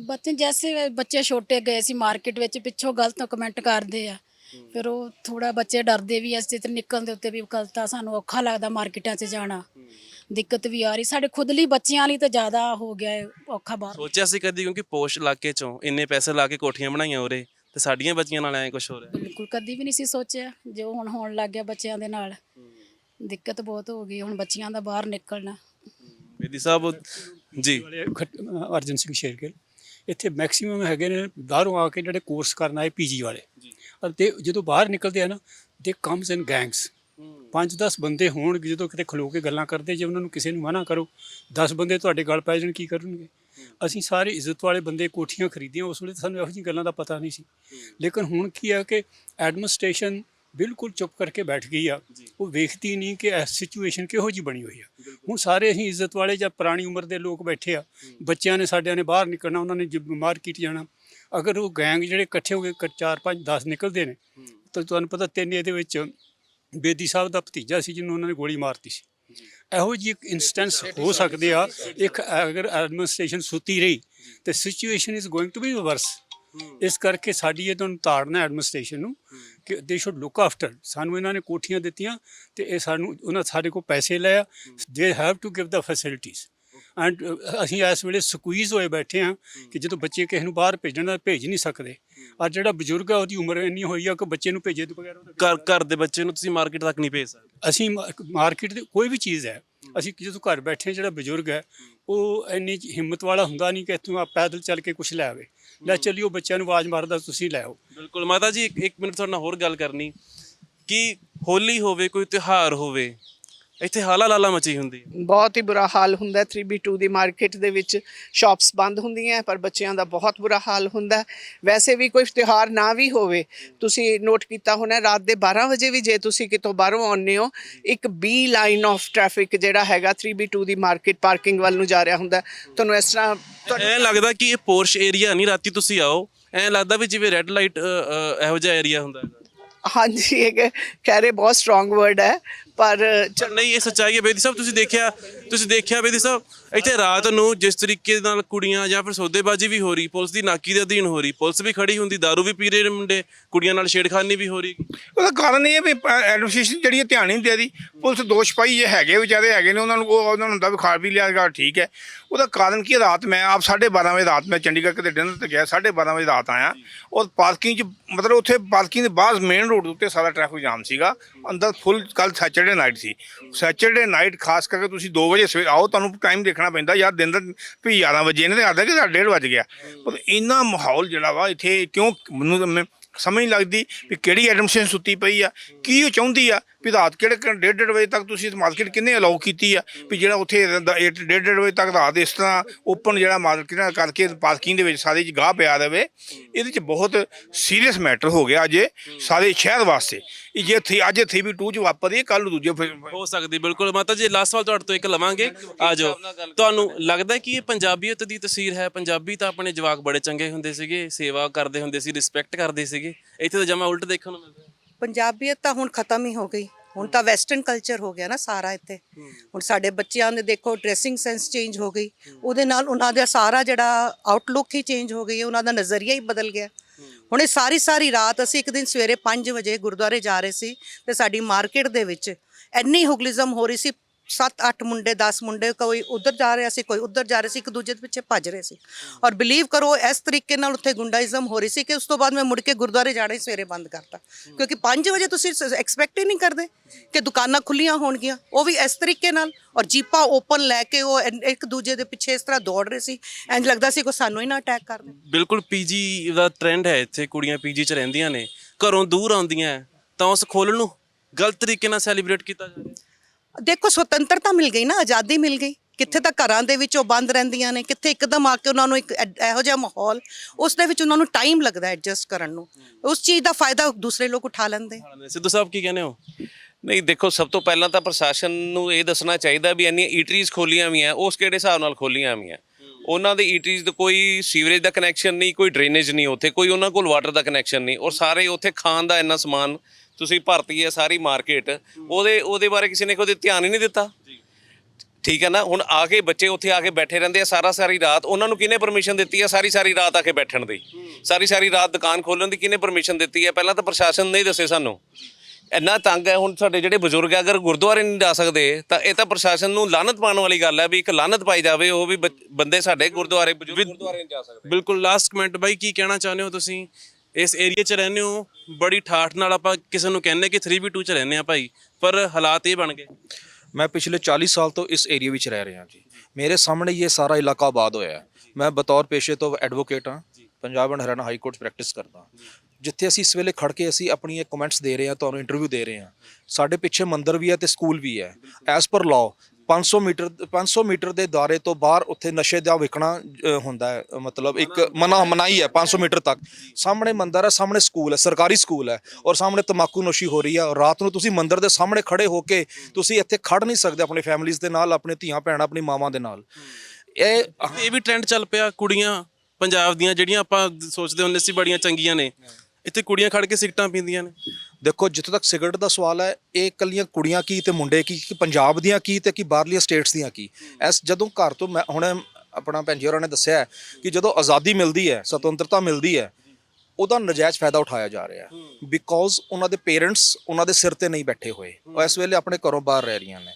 ਬੱਚੇ ਜੈਸੇ ਬੱਚੇ ਛੋਟੇ ਗਏ ਸੀ ਮਾਰਕੀਟ ਵਿੱਚ ਪਿੱਛੋਂ ਗਲਤ ਕਮੈਂਟ ਕਰਦੇ ਆ। ਫਿਰ ਉਹ ਥੋੜਾ ਬੱਚੇ ਡਰਦੇ ਵੀ ਅਸੀਂ ਤੇ ਨਿਕਲਣ ਦੇ ਉੱਤੇ ਵੀ ਗਲਤ ਆ ਸਾਨੂੰ ਔਖਾ ਲੱਗਦਾ ਮਾਰਕੀਟਾਂ 'ਚ ਜਾਣਾ। ਦਿੱਕਤ ਵੀ ਆ ਰਹੀ। ਸਾਡੇ ਖੁਦ ਲਈ ਬੱਚਿਆਂ ਲਈ ਤਾਂ ਜ਼ਿਆਦਾ ਹੋ ਗਿਆ ਹੈ ਔਖਾ ਬਾਹਰ। ਸੋਚਿਆ ਸੀ ਕਦੀ ਕਿਉਂਕਿ ਪੋਸ਼ ਇਲਾਕੇ ਚੋਂ ਇੰਨੇ ਪੈਸੇ ਲਾ ਕੇ ਕੋਠੀਆਂ ਬਣਾਈਆਂ ਉਰੇ। ਤੇ ਸਾਡੀਆਂ ਬੱਚੀਆਂ ਨਾਲ ਐ ਕੁਝ ਹੋ ਰਿਹਾ। ਬਿਲਕੁਲ ਕਦੀ ਵੀ ਨਹੀਂ ਸੀ ਸੋਚਿਆ ਜੋ ਹੁਣ ਹੋਣ ਲੱਗ ਗਿਆ ਬੱਚਿਆਂ ਦੇ ਨਾਲ। ਦਿੱਕਤ ਬਹੁਤ ਹੋ ਗਈ ਹੁਣ ਬੱਚਿਆਂ ਦਾ ਬਾਹਰ ਨਿਕਲਣਾ। ਬੇਦੀ ਸਾਹਿਬ ਜੀ। ਅਰਜਨ ਸਿੰਘ ਸ਼ੇਰਗਿੱਲ ਇੱਥੇ ਮੈਕਸਿਮਮ ਹੈਗੇ ਨੇ ਬਾਹਰੋਂ ਆ ਕੇ ਜਿਹੜੇ ਕੋਰਸ ਕਰਨ ਆਏ ਪੀਜੀ ਵਾਲੇ। ਅਤੇ ਜਦੋਂ ਬਾਹਰ ਨਿਕਲਦੇ ਆ ਨਾ ਦੇ ਕਮਸ ਇਨ ਗੈਂਗਸ 5-10 ਬੰਦੇ ਹੋਣਗੇ ਜਦੋਂ ਕਿਤੇ ਖਲੋ ਕੇ ਗੱਲਾਂ ਕਰਦੇ ਜੇ ਉਹਨਾਂ ਨੂੰ ਕਿਸੇ ਨੂੰ ਮਨਾ ਕਰੋ 10 ਬੰਦੇ ਤੁਹਾਡੇ ਗੱਲ ਪੈ ਜਾਣ ਕੀ ਕਰਨਗੇ? ਅਸੀਂ ਸਾਰੇ ਇੱਜ਼ਤ ਵਾਲੇ ਬੰਦੇ ਕੋਠੀਆਂ ਖਰੀਦੀਆਂ ਉਸ ਵੇਲੇ ਤਾਂ ਸਾਨੂੰ ਇਹੋ ਜਿਹੀਆਂ ਗੱਲਾਂ ਦਾ ਪਤਾ ਨਹੀਂ ਸੀ। ਲੇਕਿਨ ਹੁਣ ਕੀ ਹੈ ਕਿ ਐਡਮਿਨਿਸਟ੍ਰੇਸ਼ਨ ਬਿਲਕੁਲ ਚੁੱਪ ਕਰਕੇ ਬੈਠ ਗਈ ਆ। ਉਹ ਵੇਖਦੀ ਨਹੀਂ ਕਿ ਇਹ ਸਿਚੁਏਸ਼ਨ ਕਿਹੋ ਜੀ ਬਣੀ ਹੋਈ ਆ। ਹੁਣ ਸਾਰੇ ਅਸੀਂ ਇੱਜ਼ਤ ਵਾਲੇ ਜਾਂ ਪੁਰਾਣੀ ਉਮਰ ਦੇ ਲੋਕ ਬੈਠੇ ਆ। ਬੱਚਿਆਂ ਨੇ ਸਾਡਿਆਂ ਨੇ ਬਾਹਰ ਨਿਕਲਣਾ ਉਹਨਾਂ ਨੇ ਮਾਰਕੀਟ ਜਾਣਾ। ਅਗਰ ਉਹ ਗੈਂਗ ਜਿਹੜੇ ਇਕੱਠੇ ਹੋ ਕੇ 4 5 10 ਨਿਕਲਦੇ ਨੇ ਤਾਂ ਤੁਹਾਨੂੰ ਪਤਾ ਤਿੰਨ ਇਹਦੇ ਵਿੱਚ ਬੇਦੀ ਸਾਹਿਬ ਦਾ ਭਤੀਜਾ ਸੀ ਜਿਹਨੂੰ ਉਹਨਾਂ ਨੇ ਗੋਲੀ ਮਾਰਤੀ ਸੀ। ਇਹੋ ਜਿਹੀ ਇੱਕ ਇਨਸਟੈਂਸ ਹੋ ਸਕਦੇ ਆ ਇੱਕ ਅਗਰ ਐਡਮਿਨਿਸਟ੍ਰੇਸ਼ਨ ਸੁੱਤੀ ਰਹੀ ਤੇ situation is going to be worse ਇਸ ਕਰਕੇ ਸਾਡੀ ਇਹ ਤੁਹਾਨੂੰ ਤਾੜਨਾ ਐਡਮਿਨਿਸਟ੍ਰੇਸ਼ਨ ਨੂੰ ਕਿ ਦੇ ਸ਼ੁੱਡ ਲੁੱਕ ਆਫਟਰ ਸਾਨੂੰ ਇਹਨਾਂ ਨੇ ਕੋਠੀਆਂ ਦਿੱਤੀਆਂ ਤੇ ਇਹ ਸਾਨੂੰ ਉਹਨਾਂ ਸਾਡੇ ਕੋਲ ਪੈਸੇ ਲਏ ਆ। They have to give the facilities and ਅਸੀਂ ਇਸ ਵੇਲੇ ਸਕੁਈਜ਼ ਹੋਏ ਬੈਠੇ ਆ ਕਿ ਜਦੋਂ ਬੱਚੇ ਕਿਸੇ ਨੂੰ ਬਾਹਰ ਭੇਜਣ ਦਾ ਭੇਜ ਨਹੀਂ ਸਕਦੇ। ਆ ਜਿਹੜਾ ਬਜ਼ੁਰਗ ਆ ਉਹਦੀ ਉਮਰ ਇੰਨੀ ਹੋਈ ਆ ਕਿ ਬੱਚੇ ਨੂੰ ਭੇਜੇ ਤੋਂ ਬਗੈਰ ਘਰ ਘਰ ਦੇ ਬੱਚੇ ਨੂੰ ਤੁਸੀਂ ਮਾਰਕੀਟ ਤੱਕ ਨਹੀਂ ਭੇਜ ਸਕਦੇ। ਅਸੀਂ ਮਾਰਕੀਟ ਦੇ ਕੋਈ ਵੀ ਚੀਜ਼ ਹੈ ਅਸੀਂ ਜਦੋਂ ਘਰ ਬੈਠੇ ਜਿਹੜਾ ਬਜ਼ੁਰਗ ਹੈ ਉਹ ਇੰਨੀ ਹਿੰਮਤ ਵਾਲਾ ਹੁੰਦਾ ਨਹੀਂ ਕਿ ਤੂੰ ਆ ਪੈਦਲ ਚੱਲ ਕੇ ਕੁਝ ਲੈ ਆਵੇ। ਲੈ ਚੱਲਿਓ ਬੱਚਿਆਂ ਨੂੰ ਆਵਾਜ਼ ਮਾਰਦਾ ਤੁਸੀਂ ਲੈ ਆਓ। ਬਿਲਕੁਲ। ਮਾਤਾ ਜੀ ਇੱਕ- ਮਿੰਟ ਤੁਹਾਡੇ ਨਾਲ ਹੋਰ ਗੱਲ ਕਰਨੀ। ਕਿ ਹੋਲੀ ਹੋਵੇ ਕੋਈ ਤਿਉਹਾਰ ਹੋਵੇ ਇੱਥੇ ਹਾਲਾ ਲਾਲਾ ਮਚੀ ਹੁੰਦੀ ਹੈ। ਬਹੁਤ ਹੀ ਬੁਰਾ ਹਾਲ ਹੁੰਦਾ ਹੈ। 3B2 ਦੀ ਮਾਰਕੀਟ ਦੇ ਵਿੱਚ ਸ਼ਾਪਸ ਬੰਦ ਹੁੰਦੀਆਂ ਪਰ ਬੱਚਿਆਂ ਦਾ ਬਹੁਤ ਬੁਰਾ ਹਾਲ ਹੁੰਦਾ ਹੈ। ਵੈਸੇ ਵੀ ਕੋਈ ਤਿਉਹਾਰ ਨਾ ਵੀ ਹੋਵੇ ਤੁਸੀਂ ਨੋਟ ਕੀਤਾ ਹੋਣਾ ਰਾਤ ਦੇ 12 ਵਜੇ ਵੀ ਜੇ ਤੁਸੀਂ ਕਿਤੋਂ ਬਾਹਰੋਂ ਆਉਂਦੇ ਹੋ ਇੱਕ ਬੀ ਲਾਈਨ ਆਫ ਟ੍ਰੈਫਿਕ ਜਿਹੜਾ ਹੈਗਾ 3B2 ਦੀ ਮਾਰਕੀਟ ਪਾਰਕਿੰਗ ਵੱਲ ਨੂੰ ਜਾ ਰਿਹਾ ਹੁੰਦਾ ਹੈ। ਤੁਹਾਨੂੰ ਇਸ ਤਰ੍ਹਾਂ ਤੁਹਾਨੂੰ ਐਂ ਲੱਗਦਾ ਕਿ ਇਹ ਪੋਰਸ਼ ਏਰੀਆ ਨਹੀਂ ਰਾਤੀ ਤੁਸੀਂ ਆਓ। ਐਂ ਲੱਗਦਾ ਵੀ ਜਿਵੇਂ ਰੈੱਡ ਲਾਈਟ ਇਹੋ ਜਿਹਾ ਏਰੀਆ ਹੁੰਦਾ ਹਾਂਜੀ ਇਹ ਕਹਿ ਰਹੇ ਬਹੁਤ ਸਟਰੋਂਗ ਵਰਡ ਹੈ। ਪਰ ਪਰ ਨਹੀਂ ਇਹ ਸੱਚਾਈ ਹੈ ਬੇਦੀ ਸਾਹਿਬ ਤੁਸੀਂ ਦੇਖਿਆ ਤੁਸੀਂ ਦੇਖਿਆ ਬੇਦੀ ਸਾਹਿਬ ਇੱਥੇ ਰਾਤ ਨੂੰ ਜਿਸ ਤਰੀਕੇ ਨਾਲ ਕੁੜੀਆਂ ਜਾਂ ਫਿਰ ਸੌਦੇਬਾਜ਼ੀ ਵੀ ਹੋ ਰਹੀ ਪੁਲਿਸ ਦੀ ਨਾਕੀ ਦੇ ਅਧੀਨ ਹੋ ਰਹੀ ਪੁਲਿਸ ਵੀ ਖੜੀ ਹੁੰਦੀ दारू ਵੀ ਪੀ ਰਹੇ ਨੇ ਮੁੰਡੇ ਕੁੜੀਆਂ ਨਾਲ ਛੇੜਖਾਨੀ ਵੀ ਹੋ ਰਹੀ। ਉਹਦਾ ਕਾਰਨ ਇਹ ਹੈ ਵੀ ਐਡਮਿਨਿਸਟ੍ਰੇਸ਼ਨ ਜਿਹੜੀ ਹੈ ਧਿਆਨ ਨਹੀਂ ਦੇ ਰਹੀ ਪੁਲਿਸ ਦੋ ਸਿਪਾਹੀ ਜੇ ਹੈਗੇ ਵਿਚਾਰੇ ਹੈਗੇ ਨੇ ਉਹਨਾਂ ਨੂੰ ਉਹ ਉਹਨਾਂ ਨੂੰ ਹੁੰਦਾ ਵੀ ਖਾ ਵੀ ਲਿਆ ਗਾ ਠੀਕ ਹੈ। ਉਹਦਾ ਕਾਰਨ ਕੀ ਹੈ? ਰਾਤ ਮੈਂ ਆਪ 12:30 ਵਜੇ ਰਾਤ ਮੈਂ ਚੰਡੀਗੜ੍ਹ ਕਿਤੇ ਡਿਨਰ ਤੇ ਗਿਆ 12:30 ਵਜੇ ਰਾਤ ਆਇਆ। ਔਰ ਪਾਰਕਿੰਗ 'ਚ ਮਤਲਬ ਉੱਥੇ ਪਾਰਕਿੰਗ ਦੇ ਬਾਹਰ ਮੇਨ ਰੋਡ ਉੱਤੇ ਸਾਰਾ ਟ੍ਰੈਫਿਕ ਜਾਮ ਸੀਗਾ। ਅੰਦਰ ਫੁੱਲ ਕੱਲ ਸੈਚਰਡੇ ਨਾਈਟ ਸੀ। ਸੈਚਰਡੇ ਨਾਈਟ ਖਾਸ ਕਰਕੇ ਤੁਸੀਂ 2 ਵਜੇ ਸਵੇਰ ਆਓ, ਤੁਹਾਨੂੰ ਟਾਈਮ ਦੇਖਣਾ ਪੈਂਦਾ, ਯਾਰ ਦਿਨ ਦਾ ਵੀ 11 ਵਜੇ ਨੇ ਤੇ ਆਦਾ ਕਿ 1:30 ਵਜ ਗਿਆ। ਪਰ ਇੰਨਾ ਮਾਹੌਲ ਜਿਹੜਾ ਵਾ, ਇੱਥੇ ਕਿਉਂ ਮੈਨੂੰ ਸਮਝ ਨਹੀਂ ਲੱਗਦੀ ਵੀ ਕਿਹੜੀ ਐਡਮਿਨਿਸਟ੍ਰੇਸ਼ਨ ਸੁੱਤੀ ਪਈ ਆ, ਕੀ ਉਹ ਚਾਹੁੰਦੀ ਆ ਵੀ ਰਾਤ ਕਿਹੜੇ ਕਿਹੜੇ ਡੇਢ ਡੇਢ ਵਜੇ ਤੱਕ ਤੁਸੀਂ ਮਾਰਕੀਟ ਕਿੰਨੇ ਅਲਾਉ ਕੀਤੀ ਆ? ਵੀ ਜਿਹੜਾ ਉੱਥੇ ਡੇਢ ਡੇਢ ਵਜੇ ਤੱਕ ਰਾਤ ਇਸ ਤਰ੍ਹਾਂ ਓਪਨ ਜਿਹੜਾ ਮਾਰਕੀਟ ਕਰਕੇ ਪਾਰਕਿੰਗ ਦੇ ਵਿੱਚ ਸਾਰੇ ਚ ਗਾਹ ਪਿਆ ਰਵੇ ਇਹਦੇ ਚ ਬਹੁਤ ਸੀਰੀਅਸ ਮੈਟਰ ਹੋ ਗਿਆ ਅਜੇ ਸਾਰੇ ਸ਼ਹਿਰ ਵਾਸਤੇ। ਇਹ ਜੇ ਥੀ ਅੱਜ 3v2 ਚ ਵਾਪਰੀ ਕੱਲ ਨੂੰ ਦੂਜੇ ਫਿਰ- ਹੋ ਸਕਦੀ ਬਿਲਕੁਲ। ਮਾਤਾ ਜੀ ਲਾਸਟ ਸਵਾਲ ਤੁਹਾਡੇ ਤੋਂ ਇੱਕ ਲਵਾਂਗੇ। ਆ ਜਾਓ। ਤੁਹਾਨੂੰ ਲੱਗਦਾ ਕਿ ਇਹ ਪੰਜਾਬੀਅਤ ਦੀ ਤਸਵੀਰ ਹੈ? ਪੰਜਾਬੀ ਤਾਂ ਆਪਣੇ ਜਵਾਕ ਬੜੇ ਚੰਗੇ ਹੁੰਦੇ ਸੀਗੇ ਸੇਵਾ ਕਰਦੇ ਹੁੰਦੇ ਸੀ ਰਿਸਪੈਕਟ ਕਰਦੇ ਸੀਗੇ। ਇੱਥੇ ਤਾਂ ਜਮਾ ਉਲਟ ਦੇਖਣ ਨੂੰ ਮਿਲ ਰਿਹਾ ਪੰਜਾਬੀਅਤ ਤਾਂ ਹੁਣ ਖਤਮ ਹੀ ਹੋ ਗਈ। ਹੁਣ ਤਾਂ ਵੈਸਟਰਨ ਕਲਚਰ ਹੋ ਗਿਆ ਨਾ ਸਾਰਾ ਇੱਥੇ। ਹੁਣ ਸਾਡੇ ਬੱਚਿਆਂ ਦੇ ਦੇਖੋ ਡਰੈਸਿੰਗ ਸੈਂਸ ਚੇਂਜ ਹੋ ਗਈ। ਉਹਦੇ ਨਾਲ ਉਹਨਾਂ ਦਾ ਸਾਰਾ ਜਿਹੜਾ ਆਊਟਲੁੱਕ ਹੀ ਚੇਂਜ ਹੋ ਗਈ ਹੈ ਉਹਨਾਂ ਦਾ ਨਜ਼ਰੀਆ ਹੀ ਬਦਲ ਗਿਆ। ਹੁਣ ਇਹ ਸਾਰੀ ਸਾਰੀ ਰਾਤ ਅਸੀਂ ਇੱਕ ਦਿਨ ਸਵੇਰੇ 5 ਵਜੇ ਗੁਰਦੁਆਰੇ ਜਾ ਰਹੇ ਸੀ ਤੇ ਸਾਡੀ ਮਾਰਕੀਟ ਦੇ ਵਿੱਚ ਇੰਨੀ ਹੁਗਲਿਜ਼ਮ ਹੋ ਰਹੀ ਸੀ 7-8 ਮੁੰਡੇ 10 ਮੁੰਡੇ ਕੋਈ ਉਧਰ ਜਾ ਰਿਹਾ ਸੀ, ਕੋਈ ਉਧਰ ਜਾ ਰਿਹਾ ਸੀ, ਇੱਕ ਦੂਜੇ ਦੇ ਪਿੱਛੇ ਭੱਜ ਰਹੇ ਸੀ। ਔਰ ਬਿਲੀਵ ਕਰੋ, ਇਸ ਤਰੀਕੇ ਨਾਲ ਉੱਥੇ ਗੁੰਡਾਇਜ਼ਮ ਹੋ ਰਹੀ ਸੀ ਕਿ ਉਸ ਤੋਂ ਬਾਅਦ ਮੈਂ ਮੁੜ ਕੇ ਗੁਰਦੁਆਰੇ ਜਾਣਾ ਹੀ ਸਵੇਰੇ ਬੰਦ ਕਰਤਾ। ਕਿਉਂਕਿ 5 ਵਜੇ ਤੁਸੀਂ ਐਕਸਪੈਕਟ ਹੀ ਨਹੀਂ ਕਰਦੇ ਕਿ ਦੁਕਾਨਾਂ ਖੁੱਲੀਆਂ ਹੋਣਗੀਆਂ। ਉਹ ਵੀ ਇਸ ਤਰੀਕੇ ਨਾਲ ਔਰ ਜੀਪਾਂ ਓਪਨ ਲੈ ਕੇ ਉਹ ਇੱਕ ਦੂਜੇ ਦੇ ਪਿੱਛੇ ਇਸ ਤਰ੍ਹਾਂ ਦੌੜ ਰਹੇ ਸੀ। ਇੰਜ ਲੱਗਦਾ ਸੀ ਕੋਈ ਸਾਨੂੰ ਹੀ ਨਾ ਅਟੈਕ ਕਰ ਦੇ ਬਿਲਕੁਲ ਪੀਜੀ ਦਾ ਟ੍ਰੈਂਡ ਹੈ ਇੱਥੇ, ਕੁੜੀਆਂ ਪੀਜੀ 'ਚ ਰਹਿੰਦੀਆਂ ਨੇ। ਘਰੋਂ ਦੂਰ ਆਉਂਦੀਆਂ, ਤਾਂ ਉਸ ਖੋਲਣ ਨੂੰ ਗਲਤ ਤਰੀਕੇ ਨਾਲ ਸੈਲੀਬ੍ਰੇਟ ਕੀਤਾ ਜਾ ਰਿਹਾ। ਦੇਖੋ ਸੁਤੰਤਰਤਾ ਮਿਲ ਗਈ ਨਾ ਆਜ਼ਾਦੀ ਮਿਲ ਗਈ। ਕਿੱਥੇ ਤਾਂ ਘਰਾਂ ਦੇ ਵਿੱਚ ਉਹ ਬੰਦ ਰਹਿੰਦੀਆਂ ਨੇ ਕਿੱਥੇ ਇੱਕਦਮ ਆ ਕੇ ਉਹਨਾਂ ਨੂੰ ਇੱਕ ਐ- ਇਹੋ ਜਿਹਾ ਮਾਹੌਲ ਉਸ ਦੇ ਵਿੱਚ ਉਹਨਾਂ ਨੂੰ ਟਾਈਮ ਲੱਗਦਾ ਐਡਜਸਟ ਕਰਨ ਨੂੰ। ਉਸ ਚੀਜ਼ ਦਾ ਫਾਇਦਾ ਦੂਸਰੇ ਲੋਕ ਉਠਾ ਲੈਂਦੇ। ਸਿੱਧੂ ਸਾਹਿਬ ਕੀ ਕਹਿੰਦੇ ਹੋ? ਨਹੀਂ ਦੇਖੋ ਸਭ ਤੋਂ ਪਹਿਲਾਂ ਤਾਂ ਪ੍ਰਸ਼ਾਸਨ ਨੂੰ ਇਹ ਦੱਸਣਾ ਚਾਹੀਦਾ ਵੀ ਇੰਨੀਆਂ ਈਟਰੀਜ਼ ਖੋਲੀਆਂ ਵੀ ਆ ਉਸ ਕਿਹੜੇ ਹਿਸਾਬ ਨਾਲ ਖੋਲੀਆਂ ਵੀ ਆ ਉਹਨਾਂ ਦੇ ਈਟਰੀਜ਼ ਦਾ ਕੋਈ ਸੀਵਰੇਜ ਦਾ ਕਨੈਕਸ਼ਨ ਨਹੀਂ ਕੋਈ ਡਰੇਨੇਜ ਨਹੀਂ ਉੱਥੇ ਕੋਈ ਉਹਨਾਂ ਕੋਲ ਵਾਟਰ ਦਾ ਕਨੈਕਸ਼ਨ ਨਹੀਂ। ਔਰ ਸਾਰੇ ਉੱਥੇ ਖਾਣ ਦਾ ਇੰਨਾ ਸਮਾਨ ਤੁਸੀਂ ਭਰਤੀ ਹੈ ਸਾਰੀ ਮਾਰਕੀਟ ਉਹਦੇ ਉਹਦੇ ਬਾਰੇ ਕਿਸੇ ਨੇ ਕੋਈ ਧਿਆਨ ਹੀ ਨਹੀਂ ਦਿੱਤਾ? ਠੀਕ ਹੈ ਨਾ? ਹੁਣ ਆ ਕੇ ਬੱਚੇ ਉੱਥੇ ਆ ਕੇ ਬੈਠੇ ਰਹਿੰਦੇ ਆ ਸਾਰਾ ਸਾਰੀ ਰਾਤ। ਉਹਨਾਂ ਨੂੰ ਕਿਹਨੇ ਪਰਮਿਸ਼ਨ ਦਿੱਤੀ ਹੈ ਸਾਰੀ ਸਾਰੀ ਰਾਤ ਆ ਕੇ ਬੈਠਣ ਦੀ? ਸਾਰੀ ਸਾਰੀ ਰਾਤ ਦੁਕਾਨ ਖੋਲਣ ਦੀ ਕਿਹਨੇ ਪਰਮਿਸ਼ਨ ਦਿੱਤੀ ਹੈ? ਪਹਿਲਾਂ ਤਾਂ ਪ੍ਰਸ਼ਾਸਨ ਨੇ ਹੀ ਦੱਸੇ ਸਾਨੂੰ। ਇੰਨਾ ਤੰਗ ਹੈ ਹੁਣ ਸਾਡੇ ਜਿਹੜੇ ਬਜ਼ੁਰਗ ਆ ਅਗਰ ਗੁਰਦੁਆਰੇ ਨਹੀਂ ਜਾ ਸਕਦੇ ਤਾਂ ਇਹ ਤਾਂ ਪ੍ਰਸ਼ਾਸਨ ਨੂੰ ਲਾਨਤ ਪਾਉਣ ਵਾਲੀ ਗੱਲ ਹੈ ਵੀ ਇੱਕ ਲਾਨਤ ਪਾਈ ਜਾਵੇ ਉਹ ਵੀ ਬੰਦੇ ਸਾਡੇ ਗੁਰਦੁਆਰੇ ਗੁਰਦੁਆਰੇ ਨਹੀਂ ਜਾ ਸਕਦੇ। ਬਿਲਕੁਲ ਲਾਸਟ ਕਮੈਂਟ ਬਾਈ ਕੀ ਕਹਿਣਾ ਚਾਹੁੰਦੇ ਹੋ ਤੁਸੀਂ? ਇਸ ਏਰੀਆ 'ਚ ਰਹਿੰਦੇ ਹੋ, ਬੜੀ ਠਾਠ ਨਾਲ ਆਪਾਂ ਕਿਸੇ ਨੂੰ ਕਹਿੰਦੇ ਕਿ 3v2 'ਚ ਰਹਿੰਦੇ ਆ ਭਾਈ, ਪਰ ਹਾਲਾਤ ਇਹ ਬਣ ਗਏ। ਮੈਂ ਪਿਛਲੇ 40 ਸਾਲ ਤੋਂ ਇਸ ਏਰੀਆ ਵਿੱਚ ਰਹਿ ਰਿਹਾ ਜੀ। ਮੇਰੇ ਸਾਹਮਣੇ ਇਹ ਸਾਰਾ ਇਲਾਕਾ ਆਬਾਦ ਹੋਇਆ ਮੈਂ ਬਤੌਰ ਪੇਸ਼ੇ ਤੋਂ ਐਡਵੋਕੇਟ ਹਾਂ, Punjab and Haryana high court practice ਕਰਦਾ ਜਿੱਥੇ ਅਸੀਂ ਇਸ ਵੇਲੇ ਖੜ ਕੇ ਅਸੀਂ ਆਪਣੀ ਇਹ ਕਮੈਂਟਸ ਦੇ ਰਹੇ ਹਾਂ, ਤੁਹਾਨੂੰ ਇੰਟਰਵਿਊ ਦੇ ਰਹੇ ਹਾਂ। ਸਾਡੇ ਪਿੱਛੇ ਮੰਦਰ ਵੀ ਹੈ ਤੇ ਸਕੂਲ ਵੀ ਹੈ। As per law 500 metre 500 metre ਦੇ ਦਾਇਰੇ ਤੋਂ ਬਾਹਰ ਉੱਥੇ ਨਸ਼ੇ ਦਾ ਵਿਕਣਾ ਹੁੰਦਾ ਹੈ ਮਤਲਬ ਇੱਕ ਮਨਾ ਮਨਾਈ ਹੈ 500 ਮੀਟਰ ਤੱਕ। ਸਾਹਮਣੇ ਮੰਦਿਰ ਹੈ ਸਾਹਮਣੇ ਸਕੂਲ ਹੈ ਸਰਕਾਰੀ ਸਕੂਲ ਹੈ ਔਰ ਸਾਹਮਣੇ ਤਮਾਕੂ ਨੋਸ਼ੀ ਹੋ ਰਹੀ ਹੈ। ਔਰ ਰਾਤ ਨੂੰ ਤੁਸੀਂ ਮੰਦਿਰ ਦੇ ਸਾਹਮਣੇ ਖੜੇ ਹੋ ਕੇ ਤੁਸੀਂ ਇੱਥੇ ਖੜ ਨਹੀਂ ਸਕਦੇ ਆਪਣੇ ਫੈਮਿਲੀਜ਼ ਦੇ ਨਾਲ ਆਪਣੇ ਧੀਆਂ ਭੈਣਾਂ ਆਪਣੀ ਮਾਵਾਂ ਦੇ ਨਾਲ। ਇਹ ਇਹ ਵੀ ਟ੍ਰੈਂਡ ਚੱਲ ਪਿਆ ਕੁੜੀਆਂ ਪੰਜਾਬ ਦੀਆਂ ਜਿਹੜੀਆਂ ਆਪਾਂ ਸੋਚਦੇ ਹੁੰਦੇ ਸੀ ਬੜੀਆਂ ਚੰਗੀਆਂ ਨੇ। ਇੱਥੇ ਕੁੜੀਆਂ ਖੜ ਕੇ ਸਿਗਰਟਾਂ ਪੀਂਦੀਆਂ ਨੇ। ਦੇਖੋ ਜਿੱਥੋਂ ਤੱਕ ਸਿਗਰਟ ਦਾ ਸਵਾਲ ਹੈ ਇਹ ਇਕੱਲੀਆਂ ਕੁੜੀਆਂ ਕੀ ਤੇ ਮੁੰਡੇ ਕੀ ਕਿ ਪੰਜਾਬ ਦੀਆਂ ਕੀ ਤੇ ਕੀ ਬਾਹਰਲੀਆਂ ਸਟੇਟਸ ਦੀਆਂ ਕੀ? ਐਸ ਜਦੋਂ ਘਰ ਤੋਂ ਮੈਂ ਹੁਣ ਆਪਣਾ ਭੈਣ ਜੀ ਹੋਰਾਂ ਨੇ ਦੱਸਿਆ ਕਿ ਜਦੋਂ ਆਜ਼ਾਦੀ ਮਿਲਦੀ ਹੈ ਸੁਤੰਤਰਤਾ ਮਿਲਦੀ ਹੈ ਉਹਦਾ ਨਜਾਇਜ਼ ਫਾਇਦਾ ਉਠਾਇਆ ਜਾ ਰਿਹਾ ਬਿਕੋਜ਼ ਉਹਨਾਂ ਦੇ ਪੇਰੈਂਟਸ ਉਹਨਾਂ ਦੇ ਸਿਰ ਤੇ ਨਹੀਂ ਬੈਠੇ ਹੋਏ। ਉਹ ਇਸ ਵੇਲੇ ਆਪਣੇ ਘਰੋਂ ਬਾਹਰ ਰਹਿ ਰਹੀਆਂ ਨੇ।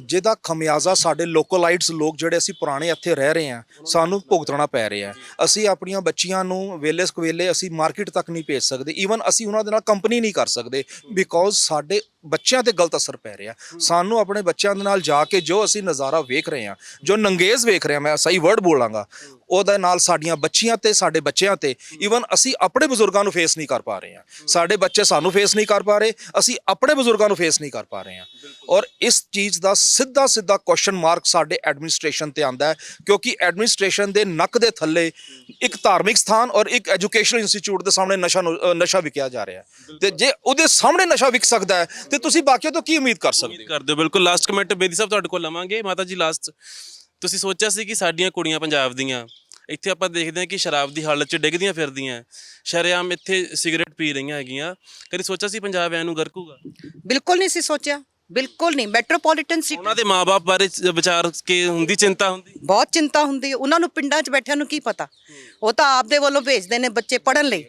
ਜਿਹਦਾ ਖਮਿਆਜ਼ਾ ਸਾਡੇ ਲੋਕਲਾਈਟਸ ਲੋਕ ਜਿਹੜੇ ਅਸੀਂ ਪੁਰਾਣੇ ਇੱਥੇ ਰਹਿ ਰਹੇ ਹਾਂ, ਸਾਨੂੰ ਭੁਗਤਣਾ ਪੈ ਰਿਹਾ ਅਸੀਂ ਆਪਣੀਆਂ ਬੱਚੀਆਂ ਨੂੰ ਵੇਲੇ ਸਕਵੇਲੇ ਅਸੀਂ ਮਾਰਕੀਟ ਤੱਕ ਨਹੀਂ ਭੇਜ ਸਕਦੇ। ਈਵਨ ਅਸੀਂ ਉਹਨਾਂ ਦੇ ਨਾਲ ਕੰਪਨੀ ਨਹੀਂ ਕਰ ਸਕਦੇ। ਬਿਕੋਜ਼ ਸਾਡੇ ਬੱਚਿਆਂ ਤੇ ਗਲਤ ਅਸਰ ਪੈ ਰਿਹਾ। ਸਾਨੂੰ ਆਪਣੇ ਬੱਚਿਆਂ ਦੇ ਨਾਲ ਜਾ ਕੇ ਜੋ ਅਸੀਂ ਨਜ਼ਾਰਾ ਵੇਖ ਰਹੇ ਹਾਂ ਜੋ ਨੰਗੇਜ਼ ਵੇਖ ਰਹੇ ਹਾਂ ਮੈਂ ਸਹੀ ਵਰਡ ਬੋਲਾਂਗਾ ਉਹਦੇ ਨਾਲ ਸਾਡੀਆਂ ਬੱਚੀਆਂ ਤੇ ਸਾਡੇ ਬੱਚਿਆਂ ਤੇ ਈਵਨ ਅਸੀਂ ਆਪਣੇ ਬਜ਼ੁਰਗਾਂ ਨੂੰ ਫੇਸ ਨਹੀਂ ਕਰ ਪਾ ਰਹੇ ਹਾਂ। ਸਾਡੇ ਬੱਚੇ ਸਾਨੂੰ ਫੇਸ ਨਹੀਂ ਕਰ ਪਾ ਰਹੇ ਅਸੀਂ ਆਪਣੇ ਬਜ਼ੁਰਗਾਂ ਨੂੰ ਫੇਸ ਨਹੀਂ ਕਰ ਪਾ ਰਹੇ ਹਾਂ। ਔਰ ਇਸ ਚੀਜ਼ ਦਾ ਸਿੱਧਾ ਸਿੱਧਾ ਕੁਐਸਚਨ ਮਾਰਕ ਸਾਡੇ ਐਡਮਿਨਿਸਟ੍ਰੇਸ਼ਨ ਤੇ ਆਂਦਾ ਹੈ ਕਿਉਂਕਿ ਐਡਮਿਨਿਸਟ੍ਰੇਸ਼ਨ ਦੇ ਨੱਕ ਦੇ ਥੱਲੇ ਇੱਕ ਧਾਰਮਿਕ ਸਥਾਨ ਔਰ ਇੱਕ ਐਜੂਕੇਸ਼ਨਲ ਇੰਸਟੀਚਿਊਟ ਦੇ ਸਾਹਮਣੇ ਨਸ਼ਾ ਨਸ਼ਾ ਵਿਕਿਆ ਜਾ ਰਿਹਾ ਤੇ ਜੇ ਉਹਦੇ ਸਾਹਮਣੇ ਨਸ਼ਾ ਵਿਕ ਸਕਦਾ ਹੈ ਤੇ ਤੁਸੀਂ ਬਾਕੀਆਂ ਤੋਂ ਕੀ ਉਮੀਦ ਕਰ ਸਕਦੇ ਹੋ? ਕਰਦੇ ਹੋ ਬਿਲਕੁਲ। ਲਾਸਟ ਕਮੈਂਟ ਬੇਦੀ ਸਾਹਿਬ ਤੁਹਾਡੇ ਕੋਲ ਲਵਾਂਗੇ। ਮਾਤਾ ਜੀ ਲਾਸਟ ਤੁਸੀਂ ਸੋਚਿਆ ਸੀ ਕਿ ਸਾਡੀਆਂ ਕੁੜੀਆਂ ਪੰਜਾਬ ਦੀਆਂ ਇੱਥੇ ਆਪਾਂ ਦੇਖਦੇ ਹਾਂ ਕਿ ਸ਼ਰਾਬ ਦੀ ਹਾਲਤ 'ਚ ਡਿੱਗਦੀਆਂ ਫਿਰਦੀਆਂ। ਸ਼ਰੇਆਮ ਇੱਥੇ ਸਿਗਰਟ ਪੀ ਰਹੀਆਂ ਹੈਗੀਆਂ। ਕਦੀ ਸੋਚਿਆ ਸੀ ਪੰਜਾਬ ਐਨੂੰ ਗਰਕੂਗਾ? ਬਿਲਕੁਲ ਨਹੀਂ ਸੀ ਸੋਚਿਆ। ਬਿਲਕੁਲ ਨਹੀਂ। ਮੈਟਰੋਪੋਲੀਟਨ ਸਿਟੀ ਉਹਨਾਂ ਦੇ ਮਾਪੇ ਬਾਰੇ ਚ- ਵਿਚਾਰ ਕੇ ਹੁੰਦੀ ਚਿੰਤਾ ਹੁੰਦੀ? ਬਹੁਤ ਚਿੰਤਾ ਹੁੰਦੀ। ਹੈ ਉਹਨਾਂ ਨੂੰ ਪਿੰਡਾਂ 'ਚ ਬੈਠਿਆਂ ਨੂੰ ਕੀ ਪਤਾ? ਉਹ ਤਾਂ ਆਪਦੇ ਵੱਲੋਂ ਭੇਜਦੇ ਨੇ ਬੱਚੇ ਪੜਨ ਲਈ।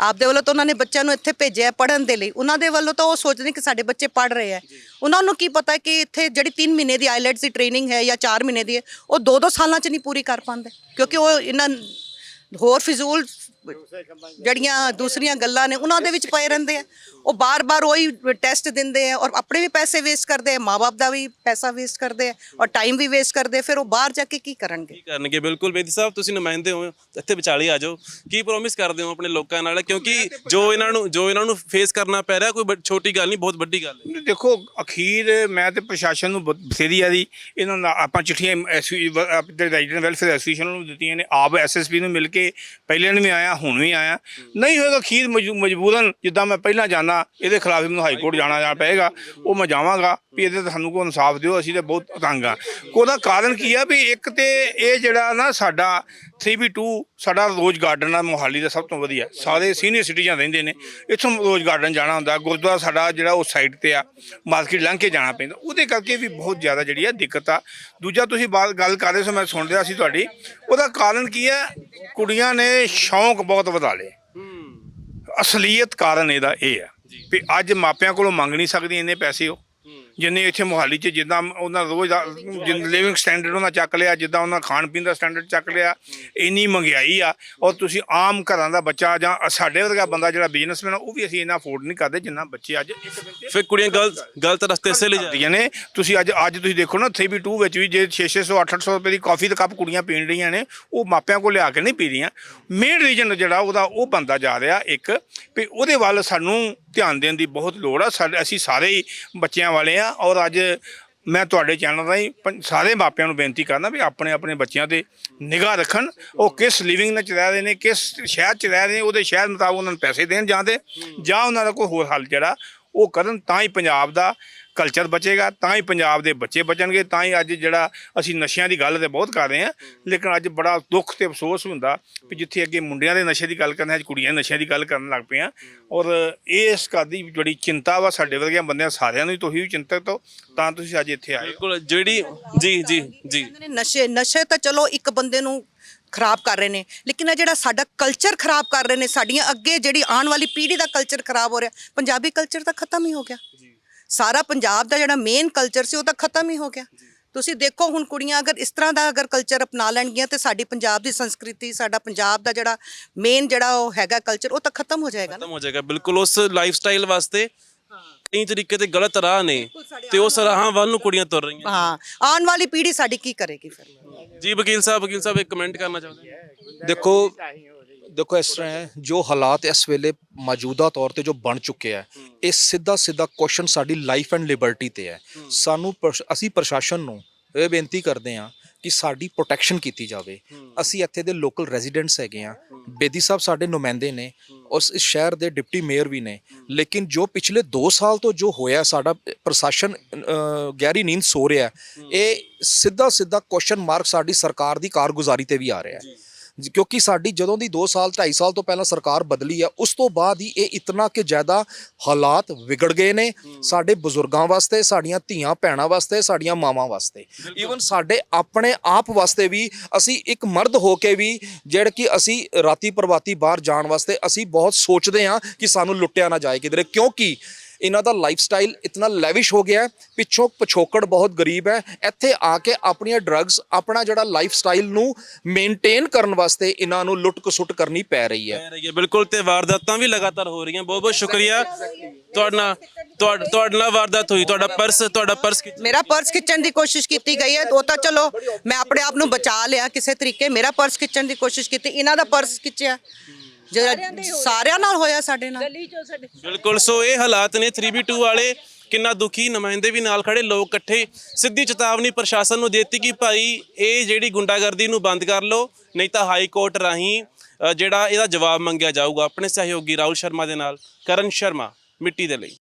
ਆਪਦੇ ਵੱਲੋਂ ਤਾਂ ਉਹਨਾਂ ਨੇ ਬੱਚਿਆਂ ਨੂੰ ਇੱਥੇ ਭੇਜਿਆ ਪੜਨ ਦੇ ਲਈ। ਉਹਨਾਂ ਦੇ ਵੱਲੋਂ ਤਾਂ ਉਹ ਸੋਚਦੇ ਨੇ ਕਿ ਸਾਡੇ ਬੱਚੇ ਪੜ ਰਹੇ ਆ। ਉਹਨਾਂ ਨੂੰ ਕੀ ਪਤਾ ਕਿ ਇੱਥੇ ਜਿਹੜੀ 3 ਮਹੀਨੇ ਦੀ ਆਈਲੈਟਸ ਦੀ ਟ੍ਰੇਨਿੰਗ ਹੈ ਜਾਂ 4 ਮਹੀਨੇ ਦੀ ਹੈ ਉਹ 2-2 ਸਾਲਾਂ 'ਚ ਨਹੀਂ ਪੂਰੀ ਕਰ ਪਾਉਂਦੇ। ਕਿਉਂਕਿ ਉਹ ਇਹਨਾਂ ਹੋਰ ਫਿਜ਼ੂਲ ਜਿਹੜੀਆਂ ਦੂਸਰੀਆਂ ਗੱਲਾਂ ਨੇ ਉਹਨਾਂ ਦੇ ਵਿੱਚ ਪਏ ਰਹਿੰਦੇ ਆ ਉਹ ਬਾਰ-ਬਾਰ ਉਹੀ ਟੈਸਟ ਦਿੰਦੇ ਆ ਔਰ ਆਪਣੇ ਵੀ ਪੈਸੇ ਵੇਸਟ ਕਰਦੇ ਆ ਮਾਪੇ ਦਾ ਵੀ ਪੈਸਾ ਵੇਸਟ ਕਰਦੇ ਆ ਔਰ ਟਾਈਮ ਵੀ ਵੇਸਟ ਕਰਦੇ ਆ ਫਿਰ ਉਹ ਬਾਹਰ ਜਾ ਕੇ ਕੀ ਕਰਨਗੇ ਕੀ ਕਰਨਗੇ ਬਿਲਕੁਲ ਬੇਦੀ ਸਾਹਿਬ ਤੁਸੀਂ ਨੁਮਾਇੰਦੇ ਹੋ ਇੱਥੇ ਵਿਚਾਲੇ ਆ ਜਾਓ ਕੀ ਪ੍ਰੋਮਿਸ ਕਰਦੇ ਹੋ ਆਪਣੇ ਲੋਕਾਂ ਨਾਲ ਕਿਉਂਕਿ ਜੋ ਇਹਨਾਂ ਨੂੰ ਜੋ ਇਹਨਾਂ ਨੂੰ ਫੇਸ ਕਰਨਾ ਪੈ ਰਿਹਾ ਕੋਈ ਛੋਟੀ ਗੱਲ ਨਹੀਂ ਬਹੁਤ ਵੱਡੀ ਗੱਲ ਹੈ ਦੇਖੋ ਅਖੀਰ ਮੈਂ ਤੇ ਪ੍ਰਸ਼ਾਸਨ ਨੂੰ ਬਥੇਰੀ ਆ ਦੀ ਇਹਨਾਂ ਨਾਲ ਆਪਾਂ ਚਿੱਠੀਆਂ ਐਸਯੂ ਆਪਣੇ ਰੈਜ਼ੀਡੈਂਟ ਵੈਲਫੇਅਰ ਐਸੋਸੀਏਸ਼ਨ ਨੂੰ ਦਿੱਤੀਆਂ ਨੇ ਆਪ ਐਸਐਸਪੀ ਨੂੰ ਮਿਲ ਕੇ ਪਹਿਲੇ ਨੂੰ ਵੀ ਆਇਆ ਹੁਣ ਵੀ ਆਇਆ। ਨਹੀਂ ਹੋਏਗਾ ਖੀਰ ਮਜਬੂਰਨ, ਜਿੱਦਾਂ ਮੈਂ ਪਹਿਲਾਂ ਜਾਣਾ ਇਹਦੇ ਖਿਲਾਫ ਮੈਨੂੰ ਹਾਈ ਕੋਰਟ ਜਾਣਾ ਜਾ ਪਏਗਾ। ਉਹ ਮੈਂ ਜਾਵਾਂਗਾ, ਵੀ ਇਹਦੇ ਤੇ ਸਾਨੂੰ ਕੋਈ ਇਨਸਾਫ ਦਿਓ, ਅਸੀਂ ਤੇ ਬਹੁਤ ਤੰਗ ਆ। ਉਹਦਾ ਕਾਰਨ ਕੀ ਆ ਵੀ ਇੱਕ ਤੇ ਇਹ ਜਿਹੜਾ ਨਾ ਸਾਡਾ 3B2 ਸਾਡਾ ਰੋਜ਼ ਗਾਰਡਨ ਆ, ਮੋਹਾਲੀ ਦਾ ਸਭ ਤੋਂ ਵਧੀਆ। ਸਾਰੇ ਸੀਨੀਅਰ ਸਿਟੀਜ਼ਨ ਰਹਿੰਦੇ ਨੇ, ਇੱਥੋਂ ਰੋਜ਼ ਗਾਰਡਨ ਜਾਣਾ ਹੁੰਦਾ। ਗੁਰਦੁਆਰਾ ਸਾਡਾ ਜਿਹੜਾ ਉਹ ਸਾਈਡ ਤੇ ਆ ਮਾਰਕੀਟ ਲੰਘ ਕੇ ਜਾਣਾ ਪੈਂਦਾ। ਉਹਦੇ ਕਰਕੇ ਵੀ ਬਹੁਤ ਜ਼ਿਆਦਾ ਜਿਹੜੀ ਆ ਦਿੱਕਤ ਆ। ਦੂਜਾ ਤੁਸੀਂ ਬਾਤ ਗੱਲ ਕਰ ਰਹੇ ਸੋ, ਮੈਂ ਸੁਣ ਰਿਹਾ ਸੀ ਤੁਹਾਡੀ। ਉਹਦਾ ਕਾਰਨ ਕੀ ਹੈ ਕੁੜੀਆਂ ਨੇ ਸ਼ੌਂਕ ਬਹੁਤ ਵਧਾ ਲਏ। ਅਸਲੀਅਤ ਕਾਰਨ ਇਹਦਾ ਇਹ ਆ ਵੀ ਅੱਜ ਮਾਪਿਆਂ ਕੋਲੋਂ ਮੰਗ ਨਹੀਂ ਸਕਦੀ ਇੰਨੇ ਪੈਸੇ ਉਹ। ਜਿੰਨੇ ਇੱਥੇ ਮੋਹਾਲੀ 'ਚ ਜਿੱਦਾਂ ਉਹਨਾਂ ਰੋਜ਼ ਦਾ ਲਿਵਿੰਗ ਸਟੈਂਡਰਡ ਉਹਨਾਂ ਚੱਕ ਲਿਆ ਜਿੱਦਾਂ ਉਹਨਾਂ ਖਾਣ ਪੀਣ ਦਾ ਸਟੈਂਡਰਡ ਚੱਕ ਲਿਆ ਇੰਨੀ ਮਹਿੰਗਾਈ ਆ। ਔਰ ਤੁਸੀਂ ਆਮ ਘਰਾਂ ਦਾ ਬੱਚਾ ਜਾਂ ਸਾਡੇ ਵਰਗਾ ਬੰਦਾ ਜਿਹੜਾ ਬਿਜ਼ਨਸਮੈਨ ਉਹ ਵੀ ਅਸੀਂ ਇੰਨਾ ਅਫੋਰਡ ਨਹੀਂ ਕਰਦੇ ਜਿੰਨਾ ਬੱਚੇ ਅੱਜ ਫਿਰ ਕੁੜੀਆਂ ਗਲਤ ਗਲਤ ਰਸਤੇ ਸੇ ਲੈ ਜਾਂਦੀਆਂ ਨੇ। ਤੁਸੀਂ ਅੱਜ ਅੱਜ ਤੁਸੀਂ ਦੇਖੋ ਨਾ 3B2 ਵਿੱਚ ਵੀ ਜੇ 600 800 ਰੁਪਏ ਦੀ ਕਾਫੀ ਦਾ ਕੱਪ ਕੁੜੀਆਂ ਪੀਣ ਰਹੀਆਂ ਨੇ ਉਹ ਮਾਪਿਆਂ ਕੋਲ ਲਿਆ ਕੇ ਨਹੀਂ ਪੀ ਰਹੀਆਂ। ਮੇਨ ਰੀਜਨ ਜਿਹੜਾ ਉਹਦਾ ਉਹ ਬੰਦਾ ਜਾ ਰਿਹਾ ਇੱਕ ਵੀ ਉਹਦੇ ਵੱਲ ਸਾਨੂੰ ਧਿਆਨ ਦੇਣ ਦੀ ਬਹੁਤ ਲੋੜ ਆ। ਸਾਡੇ ਅਸੀਂ ਸਾਰੇ ਹੀ ਬੱਚਿਆਂ ਵਾਲੇ ਆ ਔਰ ਅੱਜ ਮੈਂ ਤੁਹਾਡੇ ਚੈਨਲ ਰਾਹੀਂ ਪੰ- ਸਾਰੇ ਮਾਪਿਆਂ ਨੂੰ ਬੇਨਤੀ ਕਰਦਾ ਵੀ ਆਪਣੇ ਆਪਣੇ ਬੱਚਿਆਂ ਤੇ ਨਿਗਾਹ ਰੱਖਣ। ਉਹ ਕਿਸ ਲਿਵਿੰਗ ਨਾਲ 'ਚ ਰਹਿ ਰਹੇ ਨੇ, ਕਿਸ ਸ਼ਹਿਰ 'ਚ ਰਹਿ ਰਹੇ ਨੇ, ਉਹਦੇ ਸ਼ਹਿਰ ਮੁਤਾਬਕ ਉਹਨਾਂ ਨੂੰ ਪੈਸੇ ਦੇਣ ਜਾਂਦੇ ਜਾਂ ਉਹਨਾਂ ਦਾ ਕੋਈ ਹੋਰ ਹੱਲ ਜਿਹੜਾ ਉਹ ਕਰਨ ਤਾਂ ਹੀ ਪੰਜਾਬ ਦਾ ਕਲਚਰ ਬਚੇਗਾ ਤਾਂ ਹੀ ਪੰਜਾਬ ਦੇ ਬੱਚੇ ਬਚਣਗੇ ਤਾਂ ਹੀ ਅੱਜ ਜਿਹੜਾ ਅਸੀਂ ਨਸ਼ਿਆਂ ਦੀ ਗੱਲ ਤੇ ਬਹੁਤ ਕਰ ਰਹੇ ਹਾਂ ਲੇਕਿਨ ਅੱਜ ਬੜਾ ਦੁੱਖ ਤੇ ਅਫਸੋਸ ਹੁੰਦਾ ਵੀ ਜਿੱਥੇ ਅੱਗੇ ਮੁੰਡਿਆਂ ਦੇ ਨਸ਼ੇ ਦੀ ਗੱਲ ਕਰਨਾ ਅੱਜ ਕੁੜੀਆਂ ਦੇ ਨਸ਼ਿਆਂ ਦੀ ਗੱਲ ਕਰਨ ਲੱਗ ਪਏ ਆ ਔਰ ਇਸ ਗੱਲ ਦੀ ਬੜੀ ਚਿੰਤਾ ਵਾ ਸਾਡੇ ਵਰਗਿਆਂ ਬੰਦਿਆਂ ਸਾਰਿਆਂ ਨੂੰ ਹੀ ਤੁਸੀਂ ਵੀ ਚਿੰਤਤ ਹੋ ਤਾਂ ਤੁਸੀਂ ਅੱਜ ਇੱਥੇ ਆਏ ਹੋ। ਬਿਲਕੁਲ ਜਿਹੜੀ ਜੀ ਜੀ ਜੀ। ਨਸ਼ੇ ਨਸ਼ੇ ਤਾਂ ਚਲੋ ਇੱਕ ਬੰਦੇ ਨੂੰ ਖਰਾਬ ਕਰ ਰਹੇ ਨੇ ਲੇਕਿਨ ਇਹ ਜਿਹੜਾ ਸਾਡਾ ਕਲਚਰ ਖਰਾਬ ਕਰ ਰਹੇ ਨੇ ਸਾਡੀਆਂ ਅੱਗੇ ਜਿਹੜੀ ਆਉਣ ਵਾਲੀ ਪੀੜ੍ਹੀ ਦਾ ਕਲਚਰ ਖਰਾਬ ਹੋ ਰਿਹਾ ਪੰਜਾਬੀ ਕਲਚਰ ਤਾਂ ਖਤਮ ਹੀ ਹੋ ਗਿਆ। ਸਾਰਾ ਪੰਜਾਬ ਦਾ ਜਿਹੜਾ ਮੇਨ ਕਲਚਰ ਸੀ ਉਹ ਤਾਂ ਖਤਮ ਹੀ ਹੋ ਗਿਆ। ਤੁਸੀਂ ਦੇਖੋ ਹੁਣ ਕੁੜੀਆਂ ਅਗਰ ਇਸ ਤਰ੍ਹਾਂ ਦਾ ਅਗਰ ਕਲਚਰ ਅਪਣਾ ਲੈਣਗੀਆਂ ਤੇ ਸਾਡੀ ਪੰਜਾਬ ਦੀ ਸੰਸਕ੍ਰਿਤੀ ਸਾਡਾ ਪੰਜਾਬ ਦਾ ਜਿਹੜਾ ਮੇਨ ਜਿਹੜਾ ਉਹ ਹੈਗਾ ਕਲਚਰ ਉਹ ਤਾਂ ਖਤਮ ਹੋ ਜਾਏਗਾ ਖਤਮ ਹੋ ਜਾਏਗਾ ਬਿਲਕੁਲ ਉਸ ਲਾਈਫ ਸਟਾਈਲ ਵਾਸਤੇ ਕਈ ਤਰੀਕੇ ਤੇ ਗਲਤ ਰਾਹ ਨੇ ਤੇ ਉਸ ਰਾਹਾਂ ਵੱਲ ਨੂੰ ਕੁੜੀਆਂ ਤੁਰ ਰਹੀਆਂ ਹਾਂ ਆਉਣ ਵਾਲੀ ਪੀੜ੍ਹੀ ਸਾਡੀ ਕੀ ਕਰੇਗੀ ਫਿਰ? ਜੀ ਵਕੀਲ ਸਾਹਿਬ ਵਕੀਲ ਸਾਹਿਬ ਇੱਕ ਕਮੈਂਟ ਕਰਨਾ ਚਾਹੁੰਦੇ ਦੇਖੋ ਦੇਖੋ ਇਸ ਤਰ੍ਹਾਂ ਹੈ ਜੋ ਹਾਲਾਤ ਇਸ ਵੇਲੇ ਮੌਜੂਦਾ ਤੌਰ ਤੇ ਜੋ ਬਣ ਚੁੱਕੇ ਹੈ। ਇਹ ਸਿੱਧਾ ਸਿੱਧਾ ਕੁਐਸਚਨ ਸਾਡੀ ਲਾਈਫ ਐਂਡ ਲਿਬਰਟੀ ਤੇ ਹੈ। ਸਾਨੂੰ ਅਸੀਂ ਪ੍ਰਸ਼ਾਸਨ ਨੂੰ ਇਹ ਬੇਨਤੀ ਕਰਦੇ ਹਾਂ ਕਿ ਸਾਡੀ ਪ੍ਰੋਟੈਕਸ਼ਨ ਕੀਤੀ ਜਾਵੇ। ਅਸੀਂ ਇੱਥੇ ਦੇ ਲੋਕਲ ਰੈਜ਼ੀਡੈਂਟਸ ਹੈਗੇ ਆ ਬੇਦੀ ਸਾਹਿਬ ਸਾਡੇ ਨੁਮਾਇੰਦੇ ਨੇ ਉਸ ਇਸ ਸ਼ਹਿਰ ਦੇ ਡਿਪਟੀ ਮੇਅਰ ਵੀ ਨੇ। ਲੇਕਿਨ ਜੋ ਪਿਛਲੇ 2 ਸਾਲ ਤੋਂ ਜੋ ਹੋਇਆ ਸਾਡਾ ਪ੍ਰਸ਼ਾਸਨ ਗਹਿਰੀ ਨੀਂਦ ਸੋ ਰਿਹਾ ਇਹ ਸਿੱਧਾ ਸਿੱਧਾ ਕੁਐਸਚਨ ਮਾਰਕ ਸਾਡੀ ਸਰਕਾਰ ਦੀ ਕਾਰਗੁਜ਼ਾਰੀ ਤੇ ਵੀ ਆ ਰਿਹਾ ਹੈ। ਕਿਉਂਕਿ ਸਾਡੀ ਜਦੋਂ ਦੀ 2 ਸਾਲ 2.5 ਸਾਲ ਤੋਂ ਪਹਿਲਾਂ ਸਰਕਾਰ ਬਦਲੀ ਆ ਉਸ ਤੋਂ ਬਾਅਦ ਹੀ ਇਹ ਇਤਨਾ ਕਿ ਜ਼ਿਆਦਾ ਹਾਲਾਤ ਵਿਗੜ ਗਏ ਨੇ ਸਾਡੇ ਬਜ਼ੁਰਗਾਂ ਵਾਸਤੇ ਸਾਡੀਆਂ ਧੀਆਂ ਭੈਣਾਂ ਵਾਸਤੇ ਸਾਡੀਆਂ ਮਾਵਾਂ ਵਾਸਤੇ। ਈਵਨ ਸਾਡੇ ਆਪਣੇ ਆਪ ਵਾਸਤੇ ਵੀ ਅਸੀਂ ਇੱਕ ਮਰਦ ਹੋ ਕੇ ਵੀ ਜਿਹੜਾ ਕਿ ਅਸੀਂ ਰਾਤੀ ਪ੍ਰਵਾਤੀ ਬਾਹਰ ਜਾਣ ਵਾਸਤੇ ਅਸੀਂ ਬਹੁਤ ਸੋਚਦੇ ਹਾਂ ਕਿ ਸਾਨੂੰ ਲੁੱਟਿਆ ਨਾ ਜਾਏ ਕਿਧਰੇ ਕਿਉਂਕਿ ਇਹਨਾਂ ਦਾ ਲਾਈਫ ਸਟਾਈਲ ਇਤਨਾ ਲੈਵਿਸ਼ ਹੋ ਗਿਆ ਹੈ, ਪਿੱਛੋਂ ਪਿਛੋਕੜ ਬਹੁਤ ਗਰੀਬ ਹੈ ਇੱਥੇ ਆ ਕੇ ਆਪਣੀਆਂ ਡਰੱਗਸ ਆਪਣਾ ਜਿਹੜਾ ਲਾਈਫ ਸਟਾਈਲ ਨੂੰ ਮੇਨਟੇਨ ਕਰਨ ਵਾਸਤੇ ਇਹਨਾਂ ਨੂੰ ਲੁੱਟ ਕਸੁੱਟ ਕਰਨੀ ਪੈ ਰਹੀ ਹੈ ਪੈ ਰਹੀ ਹੈ ਬਿਲਕੁਲ ਤੇ ਵਾਰਦਾਤਾਂ ਵੀ ਲਗਾਤਾਰ ਹੋ ਰਹੀਆਂ ਬਹੁਤ ਬਹੁਤ ਸ਼ੁਕਰੀਆ ਤੁਹਾਡਾ ਤੁਹਾਡ- ਤੁਹਾਡੇ ਨਾਲ ਵਾਰਦਾਤ ਹੋਈ ਤੁਹਾਡਾ ਪਰਸ ਤੁਹਾਡਾ ਪਰਸ? ਮੇਰਾ ਪਰਸ ਖਿੱਚਣ ਦੀ ਕੋਸ਼ਿਸ਼ ਕੀਤੀ ਗਈ ਹੈ ਉਹ ਤਾਂ ਚਲੋ ਮੈਂ ਆਪਣੇ ਆਪ ਨੂੰ ਬਚਾ ਲਿਆ ਕਿਸੇ ਤਰੀਕੇ ਮੇਰਾ ਪਰਸ ਖਿੱਚਣ ਦੀ ਕੋਸ਼ਿਸ਼ ਕੀਤੀ ਇਹਨਾਂ ਦਾ ਪਰਸ ਖਿੱਚਿਆ ਜਿਹੜਾ ਸਾਰਿਆਂ ਨਾਲ ਹੋਇਆ ਸਾਡੇ ਨਾਲ। ਬਿਲਕੁਲ ਸੋ ਇਹ ਹਾਲਾਤ ਨੇ 3B2 ਵਾਲੇ। ਕਿੰਨਾ ਦੁਖੀ ਨੁਮਾਇੰਦੇ ਵੀ ਨਾਲ ਖੜੇ ਲੋਕ ਇਕੱਠੇ। ਸਿੱਧੀ ਚੇਤਾਵਨੀ ਪ੍ਰਸ਼ਾਸਨ ਨੂੰ ਦਿੱਤੀ ਕਿ ਭਾਈ ਇਹ ਜਿਹੜੀ ਗੁੰਡਾਗਰਦੀ ਨੂੰ ਬੰਦ ਕਰ ਲਓ ਨਹੀਂ ਤਾਂ ਹਾਈ ਕੋਰਟ ਰਾਹੀਂ ਅ, ਜਿਹੜਾ ਇਹਦਾ ਜਵਾਬ ਮੰਗਿਆ ਜਾਊਗਾ। ਆਪਣੇ ਸਹਿਯੋਗੀ ਰਾਹੁਲ ਸ਼ਰਮਾ ਦੇ ਨਾਲ ਕਰਨ ਸ਼ਰਮਾ ਮਿੱਟੀ ਦੇ ਲਈ।